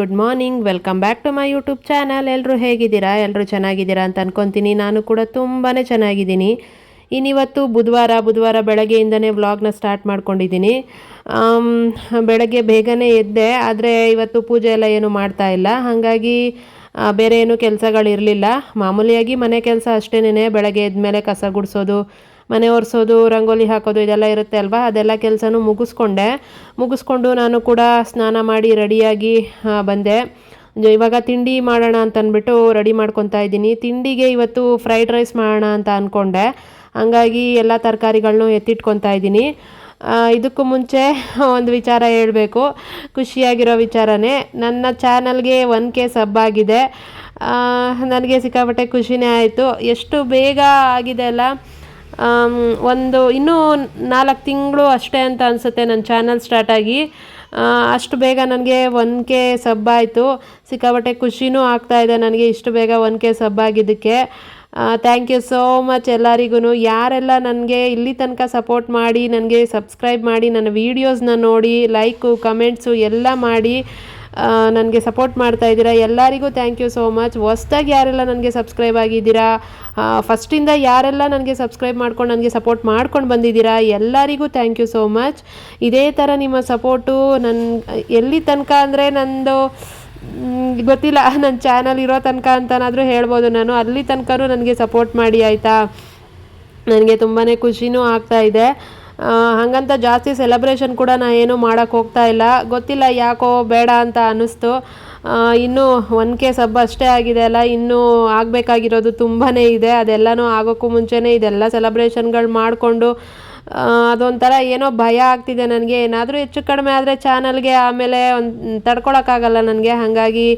Good morning, welcome back to my YouTube channel. ಎಲ್ಲರೂ ಹೇಗಿದ್ದೀರಾ? ಎಲ್ಲರೂ ಚೆನ್ನಾಗಿದ್ದೀರಾ ಅಂತ ಅನ್ಕೊತೀನಿ. ನಾನು ಕೂಡ ತುಂಬಾ ಚೆನ್ನಾಗಿದ್ದೀನಿ. ಇನ್ನಿವತ್ತು ಬುಧವಾರ ಬುಧವಾರ ಬೆಳಗ್ಗೆಯಿಂದನೇ ವ್ಲಾಗ್ನ ಸ್ಟಾರ್ಟ್ ಮಾಡ್ಕೊಂಡಿದ್ದೀನಿ. ಬೆಳಗ್ಗೆ ಬೇಗನೆ ಎದ್ದೆ, ಆದರೆ ಇವತ್ತು ಪೂಜೆ ಎಲ್ಲ ಏನು ಮಾಡ್ತಾ ಇಲ್ಲ. ಹಾಗಾಗಿ ಬೇರೆ ಏನು ಕೆಲಸಗಳಿರಲಿಲ್ಲ. ಮಾಮೂಲಿಯಾಗಿ ಮನೆ ಕೆಲಸ ಅಷ್ಟೇನೇ ಬೆಳಗ್ಗೆ ಎದ್ದ ಮೇಲೆ ಕಸ ಗುಡಿಸೋದು ಮನೆ ಒರೆಸೋದು, ರಂಗೋಲಿ ಹಾಕೋದು ಇದೆಲ್ಲ ಇರುತ್ತೆ ಅಲ್ವಾ? ಅದೆಲ್ಲ ಕೆಲಸನೂ ಮುಗಿಸ್ಕೊಂಡೆ. ಮುಗಿಸ್ಕೊಂಡು ನಾನು ಕೂಡ ಸ್ನಾನ ಮಾಡಿ ರೆಡಿಯಾಗಿ ಬಂದೆ. ಇವಾಗ ತಿಂಡಿ ಮಾಡೋಣ ಅಂತ ಅಂದ್ಬಿಟ್ಟು ರೆಡಿ ಮಾಡ್ಕೊತಾ ಇದ್ದೀನಿ. ತಿಂಡಿಗೆ ಇವತ್ತು ಫ್ರೈಡ್ ರೈಸ್ ಮಾಡೋಣ ಅಂತ ಅಂದ್ಕೊಂಡೆ ಹಂಗಾಗಿ ಎಲ್ಲ ತರಕಾರಿಗಳನ್ನು ಎತ್ತಿಟ್ಕೊತಾ ಇದ್ದೀನಿ. ಇದಕ್ಕೂ ಮುಂಚೆ ಒಂದು ವಿಚಾರ ಹೇಳಬೇಕು. ಖುಷಿಯಾಗಿರೋ ವಿಚಾರನೇ. ನನ್ನ ಚಾನಲ್ಗೆ ಒನ್ ಕೆ ಸಬ್ ಆಗಿದೆ. ನನಗೆ ಸಿಕ್ಕಾಪಟ್ಟೆ ಖುಷಿನೇ ಆಯಿತು. ಎಷ್ಟು ಬೇಗ ಆಗಿದೆ ಅಲ್ಲ? ಒಂದು ಇನ್ನೂ ನಾಲ್ಕು ತಿಂಗಳು ಅಷ್ಟೇ ಅಂತ ಅನಿಸುತ್ತೆ ನನ್ನ ಚಾನಲ್ ಸ್ಟಾರ್ಟ್ ಆಗಿ. ಅಷ್ಟು ಬೇಗ ನನಗೆ ಒನ್ ಕೆ ಸಬ್ ಆಯಿತು. ಸಿಕ್ಕಾಪಟ್ಟೆ ಖುಷಿನೂ ಇದೆ ನನಗೆ ಇಷ್ಟು ಬೇಗ ಒನ್ ಕೆ ಸಬ್ ಆಗಿದ್ದಕ್ಕೆ. ಥ್ಯಾಂಕ್ ಯು ಸೋ ಮಚ್ ಎಲ್ಲರಿಗೂ ಯಾರೆಲ್ಲ ನನಗೆ ಇಲ್ಲಿ ತನಕ ಸಪೋರ್ಟ್ ಮಾಡಿ, ನನಗೆ ಸಬ್ಸ್ಕ್ರೈಬ್ ಮಾಡಿ, ನನ್ನ ವೀಡಿಯೋಸ್ನ ನೋಡಿ ಲೈಕು ಕಮೆಂಟ್ಸು ಎಲ್ಲ ಮಾಡಿ ನನಗೆ ಸಪೋರ್ಟ್ ಮಾಡ್ತಾ ಇದ್ದೀರಾ? ಎಲ್ಲರಿಗೂ ಥ್ಯಾಂಕ್ ಯು ಸೋ ಮಚ್ ಹೊಸ್ದಾಗಿ ಯಾರೆಲ್ಲ ನನಗೆ ಸಬ್ಸ್ಕ್ರೈಬ್ ಆಗಿದ್ದೀರಾ? ಫಸ್ಟಿಂದ ಯಾರೆಲ್ಲ ನನಗೆ ಸಬ್ಸ್ಕ್ರೈಬ್ ಮಾಡ್ಕೊಂಡು ನನಗೆ ಸಪೋರ್ಟ್ ಮಾಡ್ಕೊಂಡು ಬಂದಿದ್ದೀರಾ? ಎಲ್ಲರಿಗೂ ಥ್ಯಾಂಕ್ ಯು ಸೋ ಮಚ್ ಇದೇ ಥರ ನಿಮ್ಮ ಸಪೋರ್ಟು ನನ್ನ ಎಲ್ಲಿ ತನಕ ಅಂದರೆ ನಂದು ಗೊತ್ತಿಲ್ಲ. ನನ್ನ ಚಾನಲ್ ಇರೋ ತನಕ ಅಂತನಾದರೂ ಹೇಳ್ಬೋದು ನಾನು. ಅಲ್ಲಿ ತನಕನೂ ನನಗೆ ಸಪೋರ್ಟ್ ಮಾಡಿ, ಆಯಿತಾ? ನನಗೆ ತುಂಬಾ ಖುಷಿನೂ ಆಗ್ತಾ ಇದೆ. ಹಾಗಂತ ಜಾಸ್ತಿ ಸೆಲೆಬ್ರೇಷನ್ ಕೂಡ ನಾ ಏನು ಮಾಡೋಕ್ಕೆ ಹೋಗ್ತಾ ಇಲ್ಲ. ಗೊತ್ತಿಲ್ಲ ಯಾಕೋ ಬೇಡ ಅಂತ ಅನ್ನಿಸ್ತು. ಇನ್ನೂ ಒನ್ ಕೆ ಸಬ್ ಅಷ್ಟೇ ಆಗಿದೆ ಅಲ್ಲ. ಇನ್ನೂ ಆಗಬೇಕಾಗಿರೋದು ತುಂಬಾ ಇದೆ. ಅದೆಲ್ಲನೂ ಆಗೋಕ್ಕೂ ಮುಂಚೆನೇ ಇದೆಲ್ಲ ಸೆಲೆಬ್ರೇಷನ್ಗಳು ಮಾಡಿಕೊಂಡು ಅದೊಂಥರ ಏನೋ ಭಯ ಆಗ್ತಿದೆ ನನಗೆ. ಏನಾದರೂ ಹೆಚ್ಚು ಕಡಿಮೆ ಆದರೆ ಚಾನಲ್ಗೆ ಆಮೇಲೆ ಒಂದು ತಡ್ಕೊಳಕ್ಕಾಗಲ್ಲ ನನಗೆ. ಹಾಗಾಗಿ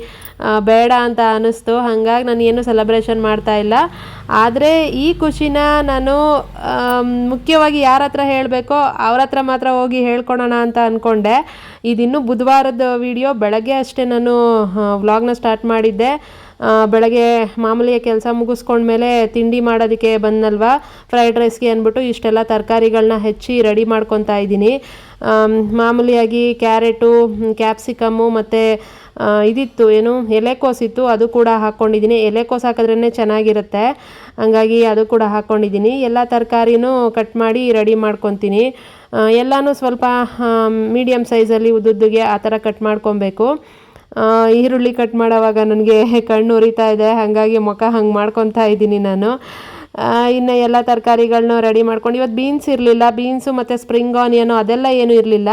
ಬೇಡ ಅಂತ ಅನ್ನಿಸ್ತು. ಹಾಗಾಗಿ ನಾನು ಏನು ಸೆಲೆಬ್ರೇಷನ್ ಮಾಡ್ತಾ ಇಲ್ಲ. ಆದರೆ ಈ ಖುಷಿನ ನಾನು ಮುಖ್ಯವಾಗಿ ಯಾರ ಹತ್ರ ಹೇಳಬೇಕೋ ಅವ್ರ ಹತ್ರ ಮಾತ್ರ ಹೋಗಿ ಹೇಳ್ಕೊಳೋಣ ಅಂತ ಅಂದ್ಕೊಂಡೆ ಇದಿನ್ನೂ ಬುಧವಾರದ ವಿಡಿಯೋ ಬೆಳಗ್ಗೆ ಅಷ್ಟೇ ನಾನು ವ್ಲಾಗ್ನ ಸ್ಟಾರ್ಟ್ ಮಾಡಿದ್ದೆ. ಬೆಳಗ್ಗೆ ಮಾಮೂಲಿ ಕೆಲಸ ಮುಗಿಸ್ಕೊಂಡ್ಮೇಲೆ ತಿಂಡಿ ಮಾಡೋದಕ್ಕೆ ಬಂದಲ್ವಾ ಫ್ರೈಡ್ ರೈಸ್ಗೆ ಅಂದ್ಬಿಟ್ಟು ಇಷ್ಟೆಲ್ಲ ತರಕಾರಿಗಳನ್ನ ಹೆಚ್ಚಿ ರೆಡಿ ಮಾಡ್ಕೊತಾ ಇದ್ದೀನಿ. ಮಾಮೂಲಿಯಾಗಿ ಕ್ಯಾರೆಟು, ಕ್ಯಾಪ್ಸಿಕಮ್ಮು ಮತ್ತು ಇದಿತ್ತು ಏನು ಎಲೆಕೋಸಿತ್ತು ಅದು ಕೂಡ ಹಾಕ್ಕೊಂಡಿದ್ದೀನಿ. ಎಲೆಕೋಸು ಹಾಕಿದ್ರೇ ಚೆನ್ನಾಗಿರುತ್ತೆ. ಹಂಗಾಗಿ ಅದು ಕೂಡ ಹಾಕ್ಕೊಂಡಿದ್ದೀನಿ. ಎಲ್ಲ ತರಕಾರಿನೂ ಕಟ್ ಮಾಡಿ ರೆಡಿ ಮಾಡ್ಕೊತೀನಿ. ಎಲ್ಲನೂ ಸ್ವಲ್ಪ ಮೀಡಿಯಮ್ ಸೈಜಲ್ಲಿ ಉದ್ದುದ್ದಿಗೆ ಆ ಥರ ಕಟ್ ಮಾಡ್ಕೊಬೇಕು. ಈರುಳ್ಳಿ ಕಟ್ ಮಾಡೋವಾಗ ನನಗೆ ಕಣ್ಣು ಉರಿತಾ ಇದೆ ಹಾಗಾಗಿ ಮುಖ ಹಂಗೆ ಮಾಡ್ಕೊತಾ ಇದ್ದೀನಿ ನಾನು. ಇನ್ನು ಎಲ್ಲ ತರಕಾರಿಗಳನ್ನೂ ರೆಡಿ ಮಾಡ್ಕೊಂಡು ಇವತ್ತು ಬೀನ್ಸ್ ಇರಲಿಲ್ಲ ಬೀನ್ಸು ಮತ್ತು ಸ್ಪ್ರಿಂಗ್ ಆನಿಯನು ಅದೆಲ್ಲ ಏನೂ ಇರಲಿಲ್ಲ.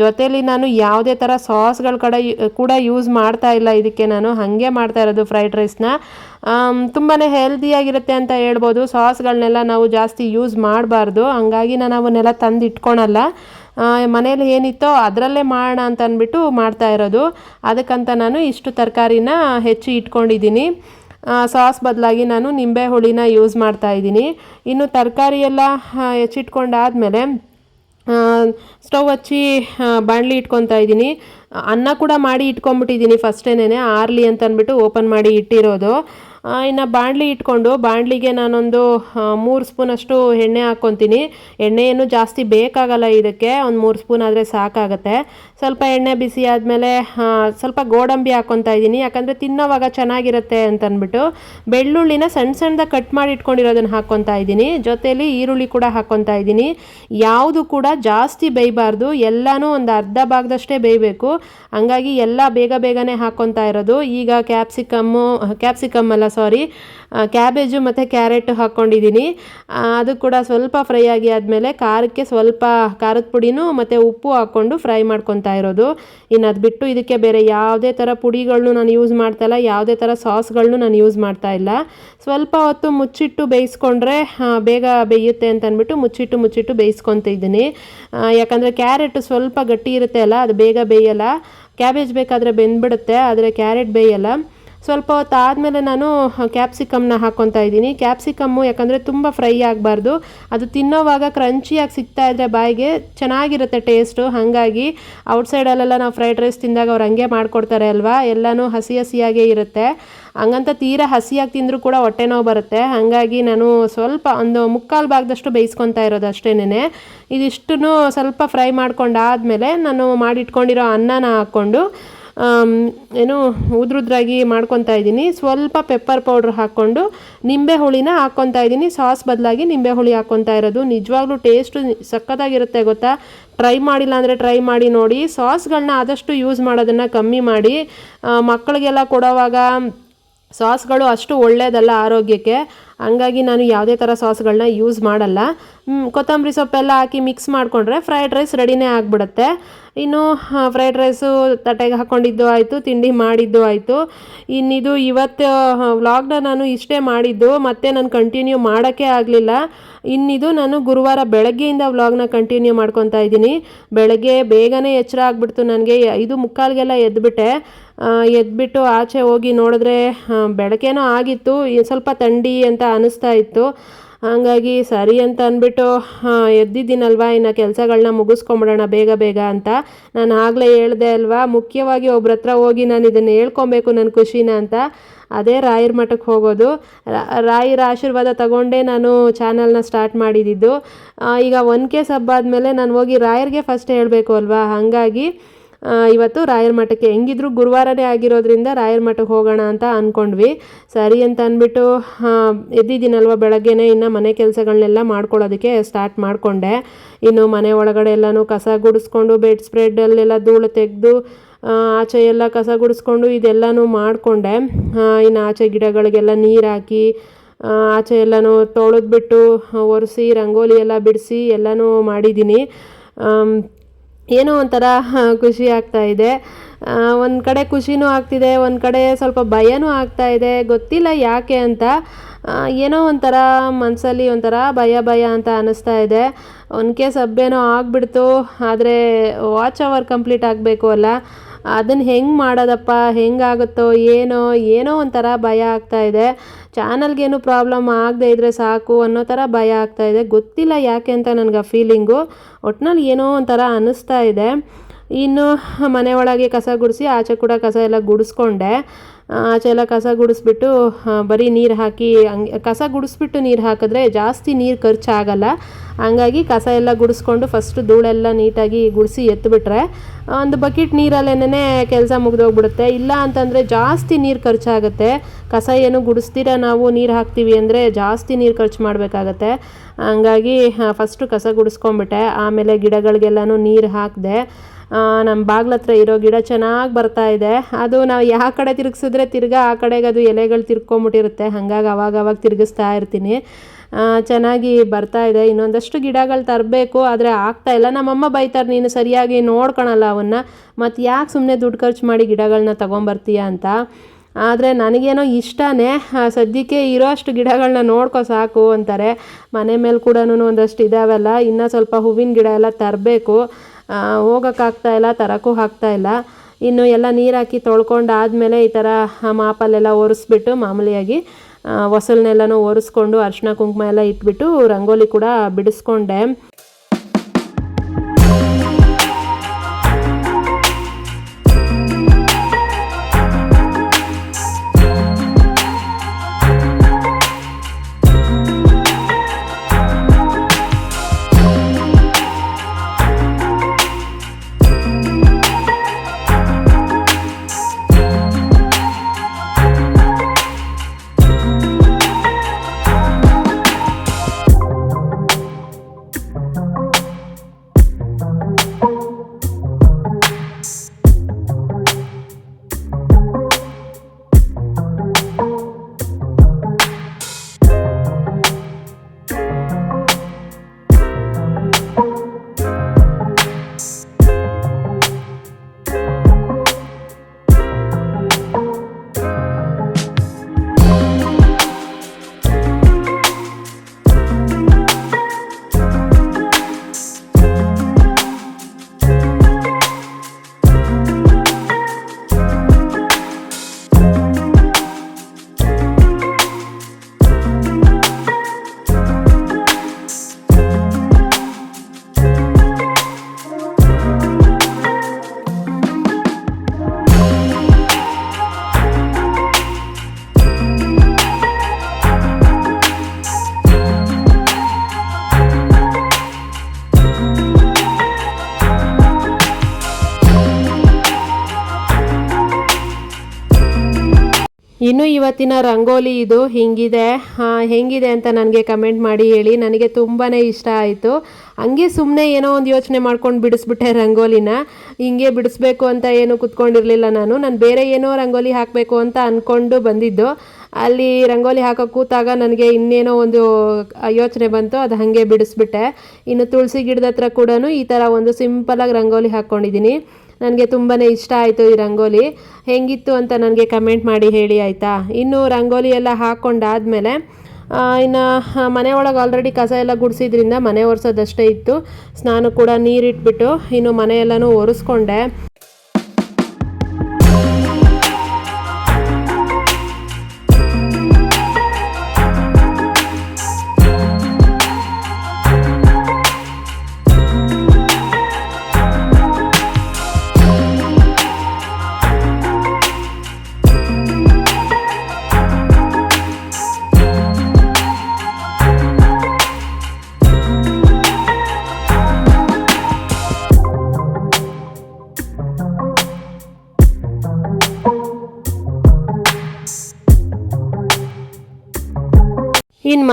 ಜೊತೇಲಿ ನಾನು ಯಾವುದೇ ಥರ ಸಾಸ್ಗಳ ಕಡೆ ಕೂಡ ಯೂಸ್ ಮಾಡ್ತಾ ಇಲ್ಲ ಇದಕ್ಕೆ ನಾನು, ಹಾಗೆ ಮಾಡ್ತಾ ಇರೋದು ಫ್ರೈಡ್ ರೈಸ್ನ ತುಂಬಾ ಹೆಲ್ದಿಯಾಗಿರುತ್ತೆ ಅಂತ ಹೇಳ್ಬೋದು. ಸಾಸ್ಗಳನ್ನೆಲ್ಲ ನಾವು ಜಾಸ್ತಿ ಯೂಸ್ ಮಾಡಬಾರ್ದು. ಹಂಗಾಗಿ ನಾನು ಅವನ್ನೆಲ್ಲ ತಂದು ಇಟ್ಕೊಳಲ್ಲ. ಮನೇಲಿ ಏನಿತ್ತೋ ಅದರಲ್ಲೇ ಮಾಡೋಣ ಅಂತ ಅಂದ್ಬಿಟ್ಟು ಮಾಡ್ತಾ ಇರೋದು. ಅದಕ್ಕಂತ ನಾನು ಇಷ್ಟು ತರಕಾರಿನ ಹೆಚ್ಚಿ ಇಟ್ಕೊಂಡಿದ್ದೀನಿ. ಸಾಸ್ ಬದಲಾಗಿ ನಾನು ನಿಂಬೆ ಹುಳಿನ ಯೂಸ್ ಮಾಡ್ತಾ ಇದ್ದೀನಿ. ಇನ್ನು ತರಕಾರಿ ಎಲ್ಲ ಆ, ಹೆಚ್ಚಿಟ್ಕೊಂಡಾದ್ಮೇಲೆ ಸ್ಟವ್ ಹಚ್ಚಿ ಬಾಣಲಿ ಇಟ್ಕೊತಾ ಇದ್ದೀನಿ. ಅನ್ನ ಕೂಡ ಮಾಡಿ ಇಟ್ಕೊಂಬಿಟ್ಟಿದ್ದೀನಿ ಫಸ್ಟೇನೇ ಆರ್ಲಿ ಅಂತ ಅಂದ್ಬಿಟ್ಟು ಓಪನ್ ಮಾಡಿ ಇಟ್ಟಿರೋದು. ಇನ್ನು ಬಾಣಲಿ ಇಟ್ಕೊಂಡು, ಬಾಣಲಿಗೆ ನಾನೊಂದು ಮೂರು ಸ್ಪೂನಷ್ಟು ಎಣ್ಣೆ ಹಾಕ್ಕೊತೀನಿ. ಎಣ್ಣೆ ಏನು ಜಾಸ್ತಿ ಬೇಕಾಗಲ್ಲ ಇದಕ್ಕೆ, ಒಂದು ಮೂರು ಸ್ಪೂನ್ ಆದರೆ ಸಾಕಾಗುತ್ತೆ. ಸ್ವಲ್ಪ ಎಣ್ಣೆ ಬಿಸಿ ಆದಮೇಲೆ ಸ್ವಲ್ಪ ಗೋಡಂಬಿ ಹಾಕ್ಕೊತಾ ಇದ್ದೀನಿ. ಯಾಕಂದರೆ ತಿನ್ನೋವಾಗ ಚೆನ್ನಾಗಿರುತ್ತೆ ಅಂತ ಅಂದ್ಬಿಟ್ಟು ಬೆಳ್ಳುಳ್ಳಿನ ಸಣ್ಣ ಸಣ್ಣದಾಗಿ ಕಟ್ ಮಾಡಿ ಇಟ್ಕೊಂಡಿರೋದನ್ನ ಹಾಕ್ಕೊತಾ ಇದ್ದೀನಿ. ಜೊತೆಯಲ್ಲಿ ಈರುಳ್ಳಿ ಕೂಡ ಹಾಕ್ಕೊತಾ ಇದ್ದೀನಿ. ಯಾವುದು ಕೂಡ ಜಾಸ್ತಿ ಬೇಯಬಾರ್ದು. ಎಲ್ಲನೂ ಒಂದು ಅರ್ಧ ಭಾಗದಷ್ಟೇ ಬೇಯಬೇಕು. ಹಂಗಾಗಿ ಎಲ್ಲ ಬೇಗ ಬೇಗನೆ ಹಾಕ್ಕೊತಾ ಇರೋದು. ಈಗ ಕ್ಯಾಪ್ಸಿಕಮ್ಮು, ಕ್ಯಾಪ್ಸಿಕಮ್ ಅಲ್ಲ ಸಾರಿ ಕ್ಯಾಬೇಜು ಮತ್ತು ಕ್ಯಾರೆಟ್ ಹಾಕ್ಕೊಂಡಿದ್ದೀನಿ ಅದು ಕೂಡ ಸ್ವಲ್ಪ ಫ್ರೈ ಆಗಿ ಆದಮೇಲೆ ಖಾರಕ್ಕೆ ಸ್ವಲ್ಪ ಖಾರದ ಪುಡಿನೂ ಮತ್ತು ಉಪ್ಪು ಹಾಕ್ಕೊಂಡು ಫ್ರೈ ಮಾಡ್ಕೊತಾ ಇರೋದು. ಇನ್ನು ಅದು ಬಿಟ್ಟು ಇದಕ್ಕೆ ಬೇರೆ ಯಾವುದೇ ಥರ ಪುಡಿಗಳನ್ನೂ ನಾನು ಯೂಸ್ ಮಾಡ್ತಾ ಇಲ್ಲ. ಯಾವುದೇ ಥರ ಸಾಸ್ಗಳನ್ನೂ ನಾನು ಯೂಸ್ ಮಾಡ್ತಾ ಇಲ್ಲ. ಸ್ವಲ್ಪ ಹೊತ್ತು ಮುಚ್ಚಿಟ್ಟು ಬೇಯಿಸ್ಕೊಂಡ್ರೆ ಬೇಗ ಬೇಯುತ್ತೆ ಅಂತ ಅಂದ್ಬಿಟ್ಟು ಮುಚ್ಚಿಟ್ಟು ಮುಚ್ಚಿಟ್ಟು ಬೇಯಿಸ್ಕೊತಿದ್ದೀನಿ ಯಾಕಂದರೆ ಕ್ಯಾರೆಟ್ ಸ್ವಲ್ಪ ಗಟ್ಟಿ ಇರುತ್ತೆ ಅಲ್ಲ, ಅದು ಬೇಗ ಬೇಯಲ್ಲ. ಕ್ಯಾಬೇಜ್ ಬೇಕಾದರೆ ಬೆಂದ್ಬಿಡುತ್ತೆ, ಆದರೆ ಕ್ಯಾರೆಟ್ ಬೇಯಲ್ಲ. ಸ್ವಲ್ಪ ಹೊತ್ತು ಆದಮೇಲೆ ನಾನು ಕ್ಯಾಪ್ಸಿಕಮ್ನ ಹಾಕ್ಕೊತಾ ಇದ್ದೀನಿ. ಕ್ಯಾಪ್ಸಿಕಮ್ಮು ಯಾಕಂದರೆ ತುಂಬ ಫ್ರೈ ಆಗಬಾರ್ದು. ಅದು ತಿನ್ನೋವಾಗ ಕ್ರಂಚಿಯಾಗಿ ಸಿಗ್ತಾ ಇದ್ದರೆ ಬಾಯಿಗೆ ಚೆನ್ನಾಗಿರುತ್ತೆ ಟೇಸ್ಟು ಹಾಗಾಗಿ ಔಟ್ಸೈಡಲ್ಲೆಲ್ಲ ನಾವು ಫ್ರೈಡ್ ರೈಸ್ ತಿಂದಾಗ ಅವ್ರು ಹಂಗೆ ಮಾಡಿಕೊಡ್ತಾರೆ ಅಲ್ವಾ? ಎಲ್ಲನೂ ಹಸಿ ಹಸಿಯಾಗೇ ಇರುತ್ತೆ. ಹಂಗಂತ ತೀರಾ ಹಸಿಯಾಗಿ ತಿಂದರೂ ಕೂಡ ಹೊಟ್ಟೆ ನೋವು ಬರುತ್ತೆ. ಹಾಗಾಗಿ ನಾನು ಸ್ವಲ್ಪ ಒಂದು ಮುಕ್ಕಾಲು ಭಾಗದಷ್ಟು ಬೇಯಿಸ್ಕೊತಾ ಇರೋದು ಅಷ್ಟೇನೆ ಇದಿಷ್ಟನ್ನು ಸ್ವಲ್ಪ ಫ್ರೈ ಮಾಡ್ಕೊಂಡಾದಮೇಲೆ ನಾನು ಮಾಡಿಟ್ಕೊಂಡಿರೋ ಅನ್ನನ ಹಾಕ್ಕೊಂಡು ಏನು, ಉದ್ರುದ್ರಾಗಿ ಮಾಡ್ಕೊತಾ ಇದ್ದೀನಿ. ಸ್ವಲ್ಪ ಪೆಪ್ಪರ್ ಪೌಡ್ರ್ ಹಾಕ್ಕೊಂಡು ನಿಂಬೆ ಹುಳಿನ ಹಾಕ್ಕೊತಾ ಇದ್ದೀನಿ. ಸಾಸ್ ಬದಲಾಗಿ ನಿಂಬೆ ಹುಳಿ ಹಾಕ್ಕೊತಾ ಇರೋದು. ನಿಜವಾಗ್ಲೂ ಟೇಸ್ಟು ಸಕ್ಕತ್ತಾಗಿರುತ್ತೆ ಗೊತ್ತಾ? ಟ್ರೈ ಮಾಡಿಲ್ಲ ಅಂದರೆ ಟ್ರೈ ಮಾಡಿ ನೋಡಿ. ಸಾಸ್ಗಳನ್ನ ಆದಷ್ಟು ಯೂಸ್ ಮಾಡೋದನ್ನು ಕಮ್ಮಿ ಮಾಡಿ. ಮಕ್ಕಳಿಗೆಲ್ಲ ಕೊಡೋವಾಗ ಸಾಸ್ಗಳು ಅಷ್ಟು ಒಳ್ಳೆಯದಲ್ಲ ಆರೋಗ್ಯಕ್ಕೆ. ಹಂಗಾಗಿ ನಾನು ಯಾವುದೇ ಥರ ಸಾಸ್ಗಳನ್ನ ಯೂಸ್ ಮಾಡಲ್ಲ. ಕೊತ್ತಂಬರಿ ಸೊಪ್ಪೆಲ್ಲ ಹಾಕಿ ಮಿಕ್ಸ್ ಮಾಡಿಕೊಂಡ್ರೆ ಫ್ರೈಡ್ ರೈಸ್ ರೆಡಿನೇ ಆಗಿಬಿಡುತ್ತೆ. ಇನ್ನು ಫ್ರೈಡ್ ರೈಸು ತಟ್ಟೆಗೆ ಹಾಕ್ಕೊಂಡಿದ್ದು ಆಯಿತು, ತಿಂಡಿ ಮಾಡಿದ್ದು ಆಯಿತು. ಇನ್ನಿದು ಇವತ್ತು ವ್ಲಾಗ್ನ ನಾನು ಇಷ್ಟೇ ಮಾಡಿದ್ದು, ಮತ್ತೆ ನಾನು ಕಂಟಿನ್ಯೂ ಮಾಡೋಕ್ಕೆ ಆಗಲಿಲ್ಲ. ಇನ್ನಿದು ನಾನು ಗುರುವಾರ ಬೆಳಗ್ಗೆಯಿಂದ ವ್ಲಾಗ್ನ ಕಂಟಿನ್ಯೂ ಮಾಡ್ಕೊತಾ ಇದ್ದೀನಿ. ಬೆಳಗ್ಗೆ ಬೇಗನೆ ಎಚ್ಚರ ಆಗಿಬಿಡ್ತು ನನಗೆ. ಐದು ಮುಕ್ಕಾಲ್ಗೆಲ್ಲ ಎದ್ದುಬಿಟ್ಟು ಎದ್ಬಿಟ್ಟು ಆಚೆ ಹೋಗಿ ನೋಡಿದ್ರೆ ಬೆಳಗ್ಗೆನೂ ಆಗಿತ್ತು. ಸ್ವಲ್ಪ ಥಂಡಿ ಅಂತ ಅನಿಸ್ತಾ ಇತ್ತು. ಹಾಗಾಗಿ ಸರಿ ಅಂತ ಅಂದ್ಬಿಟ್ಟು ಎದ್ದಿದ್ದೀನಲ್ವ? ಇನ್ನು ಕೆಲಸಗಳನ್ನ ಮುಗಿಸ್ಕೊಂಬಿಡೋಣ, ಬೇಗ ಬೇಗ ಅಂತ. ನಾನು ಆಗಲೇ ಹೇಳ್ದೆ ಅಲ್ವಾ, ಮುಖ್ಯವಾಗಿ ಒಬ್ರ ಹತ್ರ ಹೋಗಿ ನಾನು ಇದನ್ನು ಹೇಳ್ಕೊಬೇಕು ನನ್ನ ಖುಷಿನ ಅಂತ. ಅದೇ ರಾಯರ ಮಠಕ್ಕೆ ಹೋಗೋದು. ರಾಯರ ಆಶೀರ್ವಾದ ತಗೊಂಡೇ ನಾನು ಚಾನಲ್ನ ಸ್ಟಾರ್ಟ್ ಮಾಡಿದ್ದು. ಈಗ ಒನ್ ಕೆ ಸಬ್ ಆದಮೇಲೆ ನಾನು ಹೋಗಿ ರಾಯರಿಗೆ ಫಸ್ಟ್ ಹೇಳಬೇಕು ಅಲ್ವಾ? ಹಾಗಾಗಿ ಇವತ್ತು ರಾಯರ ಮಠಕ್ಕೆ ಹೆಂಗಿದ್ರು ಗುರುವಾರನೇ ಆಗಿರೋದ್ರಿಂದ ರಾಯರ ಮಠಕ್ಕೆ ಹೋಗೋಣ ಅಂತ ಅಂದ್ಕೊಂಡ್ವಿ ಸರಿ ಅಂತ ಅಂದ್ಬಿಟ್ಟು ಎದ್ದಿದ್ದೀನಲ್ವ ಬೆಳಗ್ಗೆನೇ, ಇನ್ನು ಮನೆ ಕೆಲಸಗಳನ್ನೆಲ್ಲ ಮಾಡ್ಕೊಳ್ಳೋದಕ್ಕೆ ಸ್ಟಾರ್ಟ್ ಮಾಡಿಕೊಂಡೆ. ಇನ್ನು ಮನೆ ಒಳಗಡೆ ಎಲ್ಲನೂ ಕಸ ಗುಡಿಸ್ಕೊಂಡು ಬೆಡ್ ಸ್ಪ್ರೆಡಲ್ಲೆಲ್ಲ ಧೂಳು ತೆಗೆದು ಆಚೆ ಎಲ್ಲ ಕಸ ಗುಡಿಸ್ಕೊಂಡು ಇದೆಲ್ಲನೂ ಮಾಡಿಕೊಂಡೆ. ಇನ್ನು ಆಚೆ ಗಿಡಗಳಿಗೆಲ್ಲ ನೀರು ಹಾಕಿ ಆಚೆ ಎಲ್ಲನೂ ತೊಳೆದ್ಬಿಟ್ಟು ಒರೆಸಿ, ರಂಗೋಲಿ ಎಲ್ಲ ಬಿಡಿಸಿ ಎಲ್ಲನೂ ಮಾಡಿದ್ದೀನಿ. ಏನೋ ಒಂಥರ ಖುಷಿ ಆಗ್ತಾ ಇದೆ. ಒಂದು ಕಡೆ ಖುಷಿನೂ ಆಗ್ತಿದೆ, ಒಂದು ಕಡೆ ಸ್ವಲ್ಪ ಭಯನೂ ಆಗ್ತಾ ಇದೆ. ಗೊತ್ತಿಲ್ಲ ಯಾಕೆ ಅಂತ. ಏನೋ ಒಂಥರ ಮನಸ್ಸಲ್ಲಿ ಒಂಥರ ಭಯ ಭಯ ಅಂತ ಅನ್ನಿಸ್ತಾ ಇದೆ. ಒನ್ ಕೇಸ್ ಹಬ್ಬೇನೋ ಆಗಿಬಿಡ್ತು, ಆದರೆ ವಾಚ್ ಅವರ್ ಕಂಪ್ಲೀಟ್ ಆಗಬೇಕು ಅಲ್ಲ. ಅದನ್ನು ಹೆಂಗೆ ಮಾಡೋದಪ್ಪ? ಹೆಂಗಾಗುತ್ತೋ? ಏನೋ? ಏನೋ ಒಂಥರ ಭಯ ಆಗ್ತಾ ಇದೆ. ಚಾನಲ್ಗೇನು ಪ್ರಾಬ್ಲಮ್ ಆಗದೆ ಇದ್ದರೆ ಸಾಕು ಅನ್ನೋ ಥರ ಭಯ ಆಗ್ತಾ ಇದೆ. ಗೊತ್ತಿಲ್ಲ ಯಾಕೆ ಅಂತ ನನಗೆ ಆ ಫೀಲಿಂಗು ಒಟ್ನಲ್ಲಿ ಏನೋ ಒಂಥರ ಅನ್ನಿಸ್ತಾ ಇದೆ. ಇನ್ನು ಮನೆ ಒಳಗೆ ಕಸ ಗುಡಿಸಿ, ಆಚೆ ಕೂಡ ಕಸ ಎಲ್ಲ ಗುಡಿಸ್ಕೊಂಡೆ. ಆಚೆ ಎಲ್ಲ ಕಸ ಗುಡಿಸ್ಬಿಟ್ಟು ಬರೀ ನೀರು ಹಾಕಿ, ಹಂಗೆ, ಕಸ ಗುಡಿಸ್ಬಿಟ್ಟು ನೀರು ಹಾಕಿದ್ರೆ ಜಾಸ್ತಿ ನೀರು ಖರ್ಚಾಗಲ್ಲ. ಹಂಗಾಗಿ ಕಸ ಎಲ್ಲ ಗುಡಿಸ್ಕೊಂಡು ಫಸ್ಟು ಧೂಳೆಲ್ಲ ನೀಟಾಗಿ ಗುಡಿಸಿ ಎತ್ತಿಬಿಟ್ರೆ ಒಂದು ಬಕೆಟ್ ನೀರಲ್ಲೇನೆ ಕೆಲಸ ಮುಗಿದೋಗ್ಬಿಡುತ್ತೆ. ಇಲ್ಲ ಅಂತಂದರೆ ಜಾಸ್ತಿ ನೀರು ಖರ್ಚಾಗುತ್ತೆ. ಕಸ ಏನು ಗುಡಿಸ್ತೀರ ನಾವು, ನೀರು ಹಾಕ್ತೀವಿ ಅಂದರೆ ಜಾಸ್ತಿ ನೀರು ಖರ್ಚು ಮಾಡಬೇಕಾಗತ್ತೆ. ಹಂಗಾಗಿ ಫಸ್ಟು ಕಸ ಗುಡಿಸ್ಕೊಂಬಿಟ್ಟೆ ಆಮೇಲೆ ಗಿಡಗಳಿಗೆಲ್ಲನೂ ನೀರು ಹಾಕಿದೆ. ನಮ್ಮ ಬಾಗ್ಲ ಹತ್ರ ಇರೋ ಗಿಡ ಚೆನ್ನಾಗಿ ಬರ್ತಾ ಇದೆ. ಅದು ನಾವು ಯಾವ ಕಡೆ ತಿರುಗಿಸಿದ್ರೆ ತಿರ್ಗಾ ಆ ಕಡೆಗೆ ಅದು ಎಲೆಗಳು ತಿರ್ಕೊಂಬಿಟ್ಟಿರುತ್ತೆ. ಹಾಗಾಗಿ ಅವಾಗ ಅವಾಗ ತಿರುಗಿಸ್ತಾ ಇರ್ತೀನಿ. ಚೆನ್ನಾಗಿ ಬರ್ತಾ ಇದೆ. ಇನ್ನೊಂದಷ್ಟು ಗಿಡಗಳು ತರಬೇಕು, ಆದರೆ ಆಗ್ತಾ ಇಲ್ಲ. ನಮ್ಮಮ್ಮ ಬೈತಾರೆ, ನೀನು ಸರಿಯಾಗಿ ನೋಡ್ಕೊಳಲ್ಲ ಅವನ್ನ ಮತ್ತು ಯಾಕೆ ಸುಮ್ಮನೆ ದುಡ್ಡು ಖರ್ಚು ಮಾಡಿ ಗಿಡಗಳನ್ನ ತೊಗೊಂಬರ್ತೀಯ? ಅಂತ. ಆದರೆ ನನಗೇನೋ ಇಷ್ಟನೇ ಸದ್ಯಕ್ಕೆ ಇರೋ ಅಷ್ಟು ಗಿಡಗಳನ್ನ ನೋಡ್ಕೊ ಸಾಕು ಅಂತಾರೆ. ಮನೆ ಮೇಲೆ ಕೂಡ ಒಂದಷ್ಟು ಇದಾವಲ್ಲ. ಇನ್ನೂ ಸ್ವಲ್ಪ ಹೂವಿನ ಗಿಡ ಎಲ್ಲ ತರಬೇಕು. ಹೋಗೋಕ್ಕಾಗ್ತಾ ಇಲ್ಲ ತರೋಕ್ಕೂ ಇಲ್ಲ. ಇನ್ನು ಎಲ್ಲ ನೀರು ಹಾಕಿ ತೊಳ್ಕೊಂಡು ಆದಮೇಲೆ ಈ ಥರ ಮಾಪಲ್ಲೆಲ್ಲ ಒರೆಸ್ಬಿಟ್ಟು ಮಾಮೂಲಿಯಾಗಿ ಹೊಸಲನ್ನೆಲ್ಲನೂ ಒರೆಸ್ಕೊಂಡು ಅರಿಶಿನ ಕುಂಕುಮ ಎಲ್ಲ ಇಟ್ಬಿಟ್ಟು, ರಂಗೋಲಿ ಕೂಡ ಬಿಡಿಸ್ಕೊಂಡೆ. ಇವತ್ತಿನ ರಂಗೋಲಿ ಇದು ಹಿಂಗಿದೆ. ಹೆಂಗಿದೆ ಅಂತ ನನಗೆ ಕಮೆಂಟ್ ಮಾಡಿ ಹೇಳಿ. ನನಗೆ ತುಂಬಾ ಇಷ್ಟ ಆಯಿತು. ಹಂಗೆ ಸುಮ್ಮನೆ ಏನೋ ಒಂದು ಯೋಚನೆ ಮಾಡ್ಕೊಂಡು ಬಿಡಿಸ್ಬಿಟ್ಟೆ ರಂಗೋಲಿನ. ಹಿಂಗೆ ಬಿಡಿಸ್ಬೇಕು ಅಂತ ಏನು ಕುತ್ಕೊಂಡಿರಲಿಲ್ಲ ನಾನು. ನಾನು ಬೇರೆ ಏನೋ ರಂಗೋಲಿ ಹಾಕಬೇಕು ಅಂತ ಅಂದ್ಕೊಂಡು ಬಂದಿದ್ದು. ಅಲ್ಲಿ ರಂಗೋಲಿ ಹಾಕೋ ಕೂತಾಗ ನನಗೆ ಇನ್ನೇನೋ ಒಂದು ಯೋಚನೆ ಬಂತು. ಅದು ಹಾಗೆ ಬಿಡಿಸ್ಬಿಟ್ಟೆ. ಇನ್ನು ತುಳಸಿ ಗಿಡದ ಹತ್ರ ಕೂಡ ಈ ಥರ ಒಂದು ಸಿಂಪಲಾಗಿ ರಂಗೋಲಿ ಹಾಕ್ಕೊಂಡಿದ್ದೀನಿ ನನಗೆ ತುಂಬಾ ಇಷ್ಟ ಆಯಿತು ಈ ರಂಗೋಲಿ. ಹೆಂಗಿತ್ತು ಅಂತ ನನಗೆ ಕಮೆಂಟ್ ಮಾಡಿ ಹೇಳಿ ಆಯಿತಾ? ಇನ್ನು ರಂಗೋಲಿ ಎಲ್ಲ ಹಾಕ್ಕೊಂಡಾದಮೇಲೆ ಇನ್ನು ಮನೆ ಒಳಗೆ ಆಲ್ರೆಡಿ ಕಸ ಎಲ್ಲ ಗುಡಿಸಿದ್ರಿಂದ ಮನೆ ಒರೆಸೋದಷ್ಟೇ ಇತ್ತು. ಸ್ನಾನ ಕೂಡ ನೀರಿಟ್ಬಿಟ್ಟು ಇನ್ನು ಮನೆ ಎಲ್ಲನೂ ಒರೆಸ್ಕೊಂಡೆ.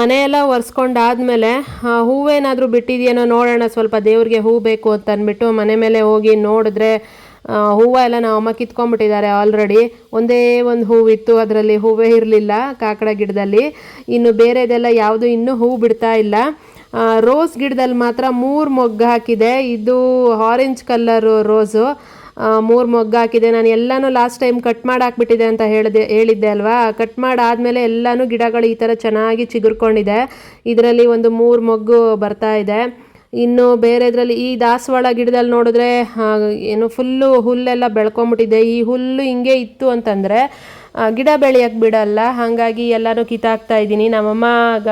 ಮನೆಯೆಲ್ಲ ಒರೆಸ್ಕೊಂಡಾದ್ಮೇಲೆ ಹೂವೇನಾದರೂ ಬಿಟ್ಟಿದೆಯೇನೋ ನೋಡೋಣ, ಸ್ವಲ್ಪ ದೇವ್ರಿಗೆ ಹೂ ಬೇಕು ಅಂತ ಅಂದ್ಬಿಟ್ಟು ಮನೆ ಮೇಲೆ ಹೋಗಿ ನೋಡಿದ್ರೆ ಹೂವು ಎಲ್ಲ ನಾವು ಅಮ್ಮ ಕಿತ್ಕೊಂಡ್ಬಿಟ್ಟಿದ್ದಾರೆ ಆಲ್ರೆಡಿ ಒಂದೇ ಒಂದು ಹೂವಿತ್ತು, ಅದರಲ್ಲಿ ಹೂವೇ ಇರಲಿಲ್ಲ ಕಾಕಡ ಗಿಡದಲ್ಲಿ. ಇನ್ನು ಬೇರೆದೆಲ್ಲ ಯಾವುದು ಇನ್ನೂ ಹೂ ಬಿಡ್ತಾ ಇಲ್ಲ. ರೋಸ್ ಗಿಡದಲ್ಲಿ ಮಾತ್ರ ಮೂರು ಮೊಗ್ಗು ಹಾಕಿದೆ. ಇದು ಆರೆಂಜ್ ಕಲ್ಲರು ರೋಸು ಮೂರು ಮೊಗ್ಗು ಹಾಕಿದೆ. ನಾನು ಎಲ್ಲನೂ ಲಾಸ್ಟ್ ಟೈಮ್ ಕಟ್ ಮಾಡಿ ಹಾಕ್ಬಿಟ್ಟಿದೆ ಅಂತ ಹೇಳಿದೆ, ಹೇಳಿದ್ದೆ ಅಲ್ವಾ? ಕಟ್ ಮಾಡಾದಮೇಲೆ ಎಲ್ಲನೂ ಗಿಡಗಳು ಈ ಥರ ಚೆನ್ನಾಗಿ ಚಿಗುರ್ಕೊಂಡಿದೆ. ಇದರಲ್ಲಿ ಒಂದು ಮೂರು ಮೊಗ್ಗು ಬರ್ತಾ ಇದೆ. ಇನ್ನು ಬೇರೆದ್ರಲ್ಲಿ ಈ ದಾಸವಾಳ ಗಿಡದಲ್ಲಿ ನೋಡಿದ್ರೆ ಏನು ಫುಲ್ಲು ಹುಲ್ಲೆಲ್ಲ ಬೆಳ್ಕೊಂಬಿಟ್ಟಿದೆ. ಈ ಹುಲ್ಲು ಹಿಂಗೆ ಇತ್ತು ಅಂತಂದರೆ ಗಿಡ ಬೆಳೆಯೋಕ್ಕೆ ಬಿಡಲ್ಲ. ಹಾಗಾಗಿ ಎಲ್ಲರೂ ಕಿತ್ತಾಕ್ತಾ ಇದ್ದೀನಿ. ನಮ್ಮಮ್ಮ ಗ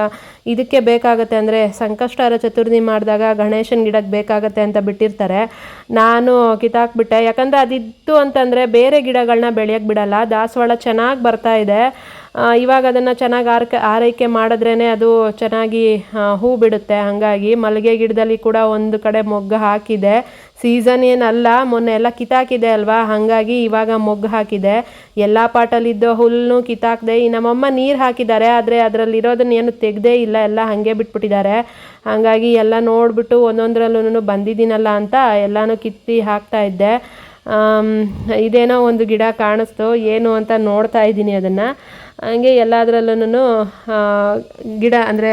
ಇದಕ್ಕೆ ಬೇಕಾಗತ್ತೆ ಅಂದರೆ ಸಂಕಷ್ಟಾರ ಚತುರ್ಥಿ ಮಾಡಿದಾಗ ಗಣೇಶನ ಗಿಡಕ್ಕೆ ಬೇಕಾಗತ್ತೆ ಅಂತ ಬಿಟ್ಟಿರ್ತಾರೆ. ನಾನು ಕಿತ್ತಾಕ್ಬಿಟ್ಟೆ. ಯಾಕಂದರೆ ಅದಿತ್ತು ಅಂತಂದರೆ ಬೇರೆ ಗಿಡಗಳನ್ನ ಬೆಳೆಯೋಕ್ಕೆ ಬಿಡಲ್ಲ. ದಾಸವಾಳ ಚೆನ್ನಾಗಿ ಬರ್ತಾ ಇದೆ. ಇವಾಗ ಅದನ್ನು ಚೆನ್ನಾಗಿ ಆರ್ಕೆ, ಆರೈಕೆ ಮಾಡಿದ್ರೇ ಅದು ಚೆನ್ನಾಗಿ ಹೂ ಬಿಡುತ್ತೆ. ಹಾಗಾಗಿ ಮಲ್ಲಿಗೆ ಗಿಡದಲ್ಲಿ ಕೂಡ ಒಂದು ಕಡೆ ಮೊಗ್ಗು ಹಾಕಿದೆ. ಸೀಸನ್ ಏನಲ್ಲ, ಮೊನ್ನೆ ಎಲ್ಲ ಕಿತ್ತಾಕಿದೆ ಅಲ್ವಾ? ಹಾಗಾಗಿ ಇವಾಗ ಮೊಗ್ಗು ಹಾಕಿದೆ. ಎಲ್ಲ ಪಾಟಲ್ಲಿದ್ದ ಹುಲ್ಲು ಕಿತ್ತಾಕ್ದೆ. ಈ ನಮ್ಮಮ್ಮ ನೀರು ಹಾಕಿದ್ದಾರೆ, ಆದರೆ ಅದರಲ್ಲಿರೋದನ್ನ ಏನು ತೆಗ್ದೇ ಇಲ್ಲ, ಎಲ್ಲ ಹಾಗೆ ಬಿಟ್ಬಿಟ್ಟಿದ್ದಾರೆ. ಹಾಗಾಗಿ ಎಲ್ಲ ನೋಡಿಬಿಟ್ಟು ಒಂದೊಂದರಲ್ಲೂ ಬಂದಿದ್ದೀನಲ್ಲ ಅಂತ ಎಲ್ಲನೂ ಕಿತ್ತಿ ಹಾಕ್ತಾ ಇದ್ದೆ. ಇದೇನೋ ಒಂದು ಗಿಡ ಕಾಣಿಸ್ತು, ಏನು ಅಂತ ನೋಡ್ತಾ ಇದ್ದೀನಿ ಅದನ್ನು. ಹಂಗೆ ಎಲ್ಲದರಲ್ಲೂ ಗಿಡ ಅಂದರೆ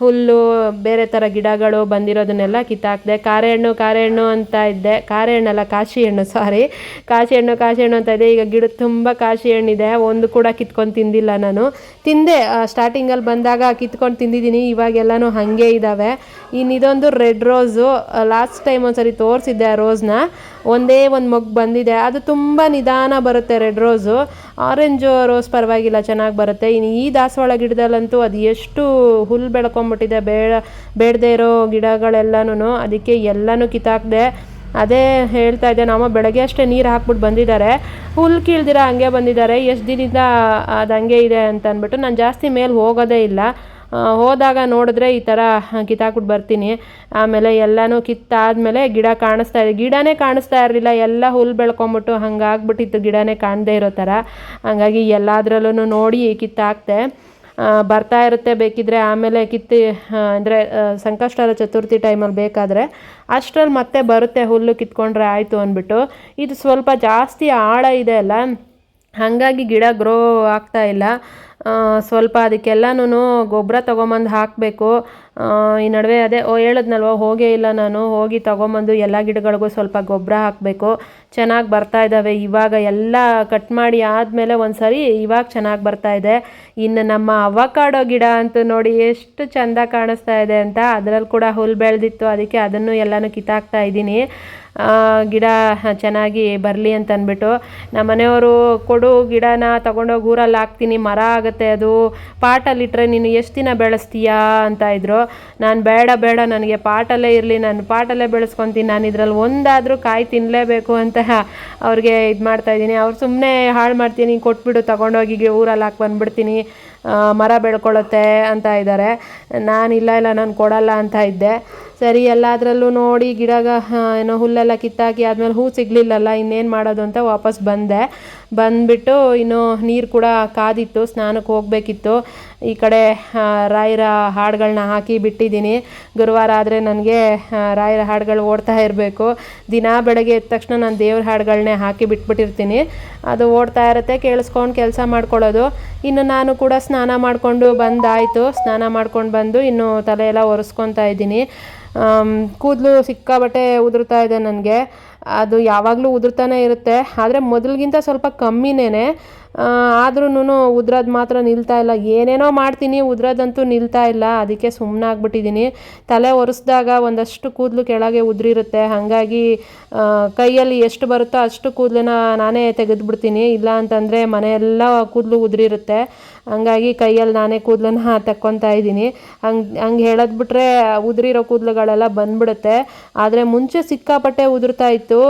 ಹುಲ್ಲು, ಬೇರೆ ಥರ ಗಿಡಗಳು ಬಂದಿರೋದನ್ನೆಲ್ಲ ಕಿತ್ತಾಕ್ದೆ. ಕಾರೆ ಹಣ್ಣು ಕಾರೆ ಹಣ್ಣು ಅಂತ ಇದ್ದೆ. ಕಾರೆ ಹಣ್ಣಲ್ಲ ಕಾಶಿ ಹಣ್ಣು ಸಾರಿ ಕಾಶಿ ಹಣ್ಣು ಕಾಶಿ ಹಣ್ಣು ಅಂತ ಇದೆ ಈಗ ಗಿಡ ತುಂಬ ಕಾಶಿ ಹಣ್ಣಿದೆ ಒಂದು ಕೂಡ ಕಿತ್ಕೊಂಡು ತಿಂದಿಲ್ಲ ನಾನು. ತಿಂದೆ ಸ್ಟಾರ್ಟಿಂಗಲ್ಲಿ ಬಂದಾಗ ಕಿತ್ಕೊಂಡು ತಿಂದಿದ್ದೀನಿ. ಇವಾಗೆಲ್ಲನೂ ಹಾಗೆ ಇದ್ದಾವೆ ಇನ್ನು ಇದೊಂದು ರೆಡ್ ರೋಸು. ಲಾಸ್ಟ್ ಟೈಮ್ ಒಂದ್ಸರಿ ತೋರಿಸಿದ್ದೆ ಆ ರೋಸ್ನ. ಒಂದೇ ಒಂದು ಮೊಗ್ಗು ಬಂದಿದೆ. ಅದು ತುಂಬ ನಿಧಾನ ಬರುತ್ತೆ ರೆಡ್ ರೋಸು. ಆರೆಂಜು ರೋಸ್ ಪರವಾಗಿಲ್ಲ, ಚೆನ್ನಾಗಿ ಬರುತ್ತೆ. ಇನ್ನು ಈ ದಾಸವಾಳ ಗಿಡದಲ್ಲಂತೂ ಅದು ಎಷ್ಟು ಹುಲ್ಲು ಬೆಳ್ಕೊಂಬಿಟ್ಟಿದೆ ಬೇಡ, ಬೇಡದೇ ಇರೋ ಗಿಡಗಳೆಲ್ಲನೂ ಅದಕ್ಕೆ ಎಲ್ಲನೂ ಕಿತ್ತಾಕ್ದೆ. ಅದೇ ಹೇಳ್ತಾ ಇದ್ದೆ, ನಮ್ಮ ಬೆಳಗ್ಗೆ ಅಷ್ಟೇ ನೀರು ಹಾಕ್ಬಿಟ್ಟು ಬಂದಿದ್ದಾರೆ. ಹುಲ್ ಕೀಳ್ದಿರ ಹಂಗೆ ಬಂದಿದ್ದಾರೆ. ಎಷ್ಟು ದಿನದಿಂದ ಅದು ಹಂಗೆ ಇದೆ ಅಂತ ಅಂದ್ಬಿಟ್ಟು ನಾನು ಜಾಸ್ತಿ ಮೇಲೆ ಹೋಗೋದೇ ಇಲ್ಲ. ಹೋದಾಗ ನೋಡಿದ್ರೆ ಈ ಥರ ಕಿತ್ತಾಕ್ಬಿಟ್ಟು ಬರ್ತೀನಿ. ಆಮೇಲೆ ಎಲ್ಲನೂ ಕಿತ್ತಾದಮೇಲೆ ಗಿಡ ಕಾಣಿಸ್ತಾ ಇದೆ. ಗಿಡನೇ ಕಾಣಿಸ್ತಾ ಇರಲಿಲ್ಲ. ಎಲ್ಲ ಹುಲ್ಲು ಬೆಳ್ಕೊಂಬಿಟ್ಟು ಹಂಗಾಗ್ಬಿಟ್ಟಿತ್ತು. ಗಿಡನೇ ಕಾಣದೇ ಇರೋ ಥರ ಹಾಗಾಗಿ ಎಲ್ಲದ್ರಲ್ಲೂ ನೋಡಿ ಕಿತ್ತಾಕ್ತೆ ಬರ್ತಾ ಇರುತ್ತೆ ಬೇಕಿದ್ರೆ ಆಮೇಲೆ ಕಿತ್ತಿ ಅಂದರೆ ಸಂಕಷ್ಟರ ಚತುರ್ಥಿ ಟೈಮಲ್ಲಿ ಬೇಕಾದರೆ ಅಷ್ಟರಲ್ಲಿ ಮತ್ತೆ ಬರುತ್ತೆ ಹುಲ್ಲು ಕಿತ್ಕೊಂಡ್ರೆ ಆಯಿತು ಅಂದ್ಬಿಟ್ಟು. ಇದು ಸ್ವಲ್ಪ ಜಾಸ್ತಿ ಆಳ ಇದೆ ಅಲ್ಲ. ಹಾಗಾಗಿ ಗಿಡ ಗ್ರೋ ಆಗ್ತಾ ಇಲ್ಲ. ಸ್ವಲ್ಪ ಅದಕ್ಕೆಲ್ಲನೂ ಗೊಬ್ಬರ ತೊಗೊಂಬಂದು ಹಾಕಬೇಕು. ಈ ನಡುವೆ ಅದೇ, ಓ, ಹೇಳಿದ್ನಲ್ವ, ಹೋಗೇ ಇಲ್ಲ ನಾನು, ಹೋಗಿ ತೊಗೊಂಬಂದು ಎಲ್ಲ ಗಿಡಗಳಿಗೂ ಸ್ವಲ್ಪ ಗೊಬ್ಬರ ಹಾಕಬೇಕು. ಚೆನ್ನಾಗಿ ಬರ್ತಾ ಇದ್ದಾವೆ ಇವಾಗ ಎಲ್ಲ ಕಟ್ ಮಾಡಿ ಆದಮೇಲೆ ಒಂದು ಸರಿ ಇವಾಗ ಚೆನ್ನಾಗಿ ಬರ್ತಾ ಇದೆ. ಇನ್ನು ನಮ್ಮ ಅವಕಾಡೋ ಗಿಡ ಅಂತೂ ನೋಡಿ ಎಷ್ಟು ಚೆಂದ ಕಾಣಿಸ್ತಾ ಇದೆ ಅಂತ. ಅದರಲ್ಲಿ ಕೂಡ ಹುಲ್ ಬೆಳೆದಿತ್ತು. ಅದಕ್ಕೆ ಅದನ್ನು ಎಲ್ಲನೂ ಕಿತ್ತಾಕ್ತಾ ಇದ್ದೀನಿ. ಗಿಡ ಚೆನ್ನಾಗಿ ಬರಲಿ ಅಂತ ಅಂದ್ಬಿಟ್ಟು ನಮ್ಮ ಮನೆಯವರು ಕೊಡು ಗಿಡನ ತಗೊಂಡೋಗಿ ಊರಲ್ಲಿ ಹಾಕ್ತೀನಿ, ಮರ ಆಗುತ್ತೆ ಅದು. ಪಾಟಲ್ಲಿಟ್ಟರೆ ನೀನು ಎಷ್ಟು ದಿನ ಬೆಳೆಸ್ತೀಯಾ ಅಂತ ಇದ್ದರು ನಾನು ಬೇಡ ಬೇಡ, ನನಗೆ ಪಾಟಲ್ಲೇ ಇರಲಿ, ನಾನು ಪಾಟಲ್ಲೇ ಬೆಳೆಸ್ಕೊತೀನಿ, ನಾನು ಇದರಲ್ಲಿ ಒಂದಾದರೂ ಕಾಯಿ ತಿನ್ನಲೇಬೇಕು ಅಂತ ಅವ್ರಿಗೆ ಇದು ಮಾಡ್ತಾ ಇದ್ದೀನಿ. ಅವ್ರು ಸುಮ್ಮನೆ ಹಾಳು ಮಾಡ್ತೀನಿ, ಕೊಟ್ಬಿಡು, ತಗೊಂಡೋಗಿ ಊರಲ್ಲಿ ಹಾಕಿ ಬಂದ್ಬಿಡ್ತೀನಿ ಮರ ಬೆಳ್ಕೊಳ್ಳುತ್ತೆ ಅಂತ ಇದ್ದಾರೆ. ನಾನು ಇಲ್ಲ ಇಲ್ಲ, ನಾನು ಕೊಡಲ್ಲ ಅಂತ ಇದ್ದೆ. ಸರಿ, ಎಲ್ಲದರಲ್ಲೂ ನೋಡಿ ಗಿಡಗ ಏನೋ ಹುಲ್ಲೆಲ್ಲ ಕಿತ್ತಾಕಿ ಆದಮೇಲೆ ಹೂ ಸಿಗಲಿಲ್ಲಲ್ಲ, ಇನ್ನೇನು ಮಾಡೋದು ಅಂತ ವಾಪಸ್ ಬಂದೆ. ಬಂದುಬಿಟ್ಟು ಇನ್ನು ನೀರು ಕೂಡ ಕಾದಿತ್ತು ಸ್ನಾನಕ್ಕೆ ಹೋಗಬೇಕಿತ್ತು. ಈ ಕಡೆ ರಾಯರ ಹಾಡುಗಳನ್ನ ಹಾಕಿ ಬಿಟ್ಟಿದ್ದೀನಿ. ಗುರುವಾರ ಆದರೆ ನನಗೆ ರಾಯರ ಹಾಡುಗಳು ಓಡ್ತಾ ಇರಬೇಕು. ದಿನ ಬೆಳಗ್ಗೆ ಎದ್ದ ತಕ್ಷಣ ನಾನು ದೇವ್ರ ಹಾಡುಗಳನ್ನೇ ಹಾಕಿ ಬಿಟ್ಬಿಟ್ಟಿರ್ತೀನಿ. ಅದು ಓಡ್ತಾ ಇರುತ್ತೆ, ಕೇಳಿಸ್ಕೊಂಡು ಕೆಲಸ ಮಾಡ್ಕೊಳ್ಳೋದು. ಇನ್ನು ನಾನು ಕೂಡ ಸ್ನಾನ ಮಾಡಿಕೊಂಡು ಬಂದಾಯಿತು. ಸ್ನಾನ ಮಾಡ್ಕೊಂಡು ಬಂದು ಇನ್ನು ತಲೆ ಎಲ್ಲ ಒರೆಸ್ಕೊತಾ ಇದ್ದೀನಿ. ಕೂದಲು ಸಿಕ್ಕಾಬಟ್ಟೆ ಉದುರ್ತಾ ಇದೆ ನನಗೆ. ಅದು ಯಾವಾಗಲೂ ಉದುರ್ತಾನೆ ಇರುತ್ತೆ. ಆದರೆ ಮೊದಲಿಗಿಂತ ಸ್ವಲ್ಪ ಕಮ್ಮಿನೇ ಆದ್ರೂ ಉದ್ರೋದು ಮಾತ್ರ ನಿಲ್ತಾ ಇಲ್ಲ. ಏನೇನೋ ಮಾಡ್ತೀನಿ, ಉದ್ರೋದಂತೂ ನಿಲ್ತಾ ಇಲ್ಲ. ಅದಕ್ಕೆ ಸುಮ್ಮನೆ ಆಗ್ಬಿಟ್ಟಿದ್ದೀನಿ. ತಲೆ ಒರೆಸ್ದಾಗ ಒಂದಷ್ಟು ಕೂದಲು ಕೆಳಗೆ ಉದುರಿರುತ್ತೆ. ಹಾಗಾಗಿ ಕೈಯಲ್ಲಿ ಎಷ್ಟು ಬರುತ್ತೋ ಅಷ್ಟು ಕೂದಲನ್ನ ನಾನೇ ತೆಗೆದುಬಿಡ್ತೀನಿ. ಇಲ್ಲ ಅಂತಂದರೆ ಮನೆಯೆಲ್ಲ ಕೂದಲು ಉದುರಿರುತ್ತೆ. ಹಂಗಾಗಿ ಕೈಯಲ್ಲಿ ನಾನೇ ಕೂದಲನ್ನ ತಕ್ಕೊತಾ ಇದ್ದೀನಿ. ಹಂಗೆ ಹಂಗೆ ಹೇಳೋದು ಬಿಟ್ರೆ ಉದುರಿರೋ ಕೂದಲುಗಳೆಲ್ಲ ಬಂದ್ಬಿಡುತ್ತೆ. ಆದರೆ ಮುಂಚೆ ಸಿಕ್ಕಾಪಟ್ಟೆ ಉದುರ್ತಾ ಇತ್ತು.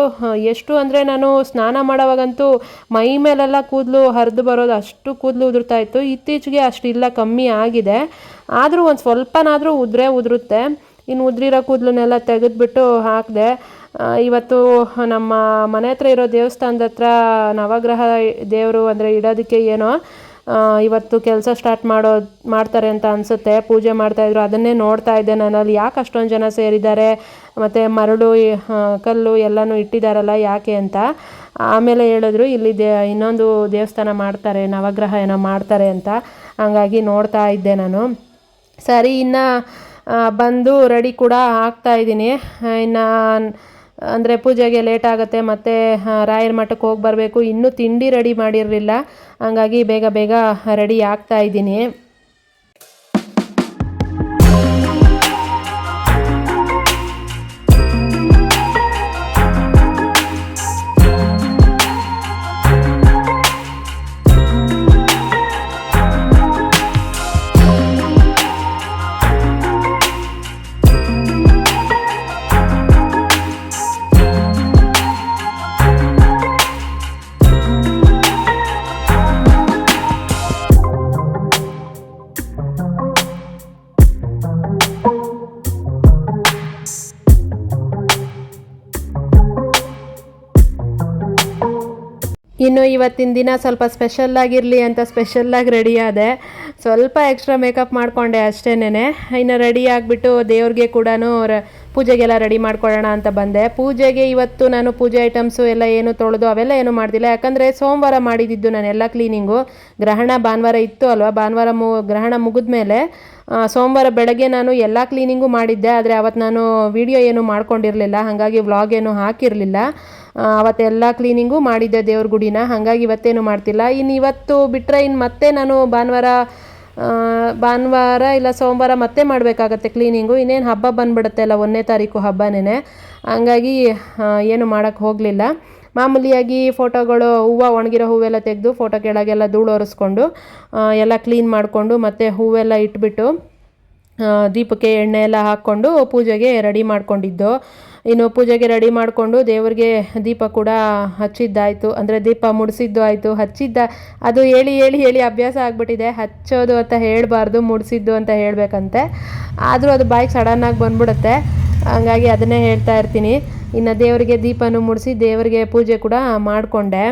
ಎಷ್ಟು ಅಂದರೆ ನಾನು ಸ್ನಾನ ಮಾಡೋವಾಗಂತೂ ಮೈ ಮೇಲೆಲ್ಲ ಕೂದಲು ಹರಿದು ಬರೋದು ಅಷ್ಟು ಕೂದಲು ಉದುರ್ತಾ ಇತ್ತು. ಇತ್ತೀಚೆಗೆ ಅಷ್ಟಿಲ್ಲ ಕಮ್ಮಿ ಆಗಿದೆ. ಆದರೂ ಒಂದು ಸ್ವಲ್ಪನಾದರೂ ಉದುರೇ ಉದುರುತ್ತೆ. ಇನ್ನು ಉದುರಿರೋ ಕೂದಲನ್ನೆಲ್ಲ ತೆಗೆದುಬಿಟ್ಟು ಹಾಕಿದೆ. ಇವತ್ತು ನಮ್ಮ ಮನೆ ಹತ್ರ ಇರೋ ದೇವಸ್ಥಾನದ ಹತ್ರ ನವಗ್ರಹ ದೇವರು ಅಂದರೆ ಇಡೋದಕ್ಕೆ ಏನೋ ಇವತ್ತು ಕೆಲಸ ಸ್ಟಾರ್ಟ್ ಮಾಡೋ, ಮಾಡ್ತಾರೆ ಅಂತ ಅನಿಸುತ್ತೆ. ಪೂಜೆ ಮಾಡ್ತಾಯಿದ್ರು ಅದನ್ನೇ ನೋಡ್ತಾ ಇದ್ದೆ ನಾನು ಅಲ್ಲಿ ಯಾಕೆ ಅಷ್ಟೊಂದು ಜನ ಸೇರಿದ್ದಾರೆ? ಮತ್ತು ಮರಳು ಕಲ್ಲು ಎಲ್ಲನೂ ಇಟ್ಟಿದ್ದಾರಲ್ಲ ಯಾಕೆ ಅಂತ. ಆಮೇಲೆ ಹೇಳಿದ್ರು, ಇಲ್ಲಿ ದೇ, ಇನ್ನೊಂದು ದೇವಸ್ಥಾನ ಮಾಡ್ತಾರೆ ನವಗ್ರಹ ಏನೋ ಮಾಡ್ತಾರೆ ಅಂತ. ಹಂಗಾಗಿ ನೋಡ್ತಾ ಇದ್ದೆ ನಾನು. ಸರಿ, ಇನ್ನು ಬಂದು ರೆಡಿ ಕೂಡ ಆಗ್ತಾ ಇದ್ದೀನಿ. ಇನ್ನು ಅಂದರೆ ಪೂಜೆಗೆ ಲೇಟ್ ಆಗುತ್ತೆ, ಮತ್ತು ರಾಯರ ಮಠಕ್ಕೆ ಹೋಗಿ ಬರಬೇಕು. ಇನ್ನೂ ತಿಂಡಿ ರೆಡಿ ಮಾಡಿರಲಿಲ್ಲ. ಹಂಗಾಗಿ ಬೇಗ ಬೇಗ ರೆಡಿ ಆಗ್ತಾ ಇದ್ದೀನಿ. ಇನ್ನು ಇವತ್ತಿನ ದಿನ ಸ್ವಲ್ಪ ಸ್ಪೆಷಲ್ ಆಗಿರಲಿ ಅಂತ ಸ್ಪೆಷಲ್ಲಾಗಿ ರೆಡಿ ಆದೆ. ಸ್ವಲ್ಪ ಎಕ್ಸ್ಟ್ರಾ ಮೇಕಪ್ ಮಾಡಿಕೊಂಡೆ ಅಷ್ಟೇನೆ ಇನ್ನು ರೆಡಿ ಆಗಿಬಿಟ್ಟು ದೇವ್ರಿಗೆ ಕೂಡ ಪೂಜೆಗೆಲ್ಲ ರೆಡಿ ಮಾಡ್ಕೊಳ್ಳೋಣ ಅಂತ ಬಂದೆ. ಪೂಜೆಗೆ ಇವತ್ತು ನಾನು ಪೂಜೆ ಐಟಮ್ಸು ಎಲ್ಲ ಏನು ತೊಳೆದು ಅವೆಲ್ಲ ಏನು ಮಾಡಿದಿಲ್ಲ. ಯಾಕಂದರೆ ಸೋಮವಾರ ಮಾಡಿದ್ದು ನಾನು ಎಲ್ಲ ಕ್ಲೀನಿಂಗು ಗ್ರಹಣ ಭಾನುವಾರ ಇತ್ತು ಅಲ್ವಾ? ಭಾನುವಾರ ಮು ಗ್ರಹಣ ಮುಗಿದ್ಮೇಲೆ ಆ, ಸೋಮವಾರ ಬೆಳಗ್ಗೆ ನಾನು ಎಲ್ಲ ಕ್ಲೀನಿಂಗು ಮಾಡಿದ್ದೆ, ಆದರೆ ಅವತ್ತು ನಾನು ವಿಡಿಯೋ ಏನು ಮಾಡ್ಕೊಂಡಿರಲಿಲ್ಲ, ಹಾಗಾಗಿ ವ್ಲಾಗ್ ಏನು ಹಾಕಿರಲಿಲ್ಲ. ಅವತ್ತೆಲ್ಲ ಕ್ಲೀನಿಂಗು ಮಾಡಿದ್ದೆ ದೇವ್ರ ಗುಡಿನ, ಹಾಗಾಗಿ ಇವತ್ತೇನು ಮಾಡ್ತಿಲ್ಲ. ಇನ್ನು ಇವತ್ತು ಬಿಟ್ಟರೆ ಇನ್ನು ಮತ್ತೆ ನಾನು ಭಾನುವಾರ ಭಾನುವಾರ ಇಲ್ಲ ಸೋಮವಾರ ಮತ್ತೆ ಮಾಡಬೇಕಾಗತ್ತೆ ಕ್ಲೀನಿಂಗು ಇನ್ನೇನು ಹಬ್ಬ ಬಂದುಬಿಡುತ್ತೆ ಅಲ್ಲ, ಒಂದನೇ ತಾರೀಕು ಹಬ್ಬನೇ ಹಂಗಾಗಿ ಏನು ಮಾಡೋಕ್ಕೆ ಹೋಗಲಿಲ್ಲ. ಮಾಮೂಲಿಯಾಗಿ ಫೋಟೋಗಳು ಹೂವು ಒಣಗಿರೋ ಹೂವೆಲ್ಲ ತೆಗೆದು ಫೋಟೋ ಕೆಳಗೆಲ್ಲ ಧೂಳು ಒರೆಸ್ಕೊಂಡು ಎಲ್ಲ ಕ್ಲೀನ್ ಮಾಡಿಕೊಂಡು ಮತ್ತು ಹೂವೆಲ್ಲ ಇಟ್ಬಿಟ್ಟು ದೀಪಕ್ಕೆ ಎಣ್ಣೆ ಎಲ್ಲ ಹಾಕ್ಕೊಂಡು ಪೂಜೆಗೆ ರೆಡಿ ಮಾಡ್ಕೊಂಡಿದ್ದು. ಇನ್ನು ಪೂಜೆಗೆ ರೆಡಿ ಮಾಡಿಕೊಂಡು ದೇವರಿಗೆ ದೀಪ ಕೂಡ ಹಚ್ಚಿದ್ದಾಯಿತು. ಅಂದರೆ ದೀಪ ಮುಡಿಸಿದ್ದು ಆಯಿತು. ಹಚ್ಚಿದ್ದ, ಅದು ಹೇಳಿ ಹೇಳಿ ಹೇಳಿ ಅಭ್ಯಾಸ ಆಗಿಬಿಟ್ಟಿದೆ. ಹಚ್ಚೋದು ಅಂತ ಹೇಳಬಾರ್ದು, ಮುಡಿಸಿದ್ದು ಅಂತ ಹೇಳಬೇಕಂತೆ. ಆದರೂ ಅದು ಬಾಯಿಗೆ ಸಡನ್ನಾಗಿ ಬಂದ್ಬಿಡುತ್ತೆ. ಹಂಗಾಗಿ ಅದನ್ನೇ ಹೇಳ್ತಾ ಇರ್ತೀನಿ. ಇನ್ನು ದೇವರಿಗೆ ದೀಪನೂ ಮುಡಿಸಿ ದೇವರಿಗೆ ಪೂಜೆ ಕೂಡ ಮಾಡಿಕೊಂಡೆ.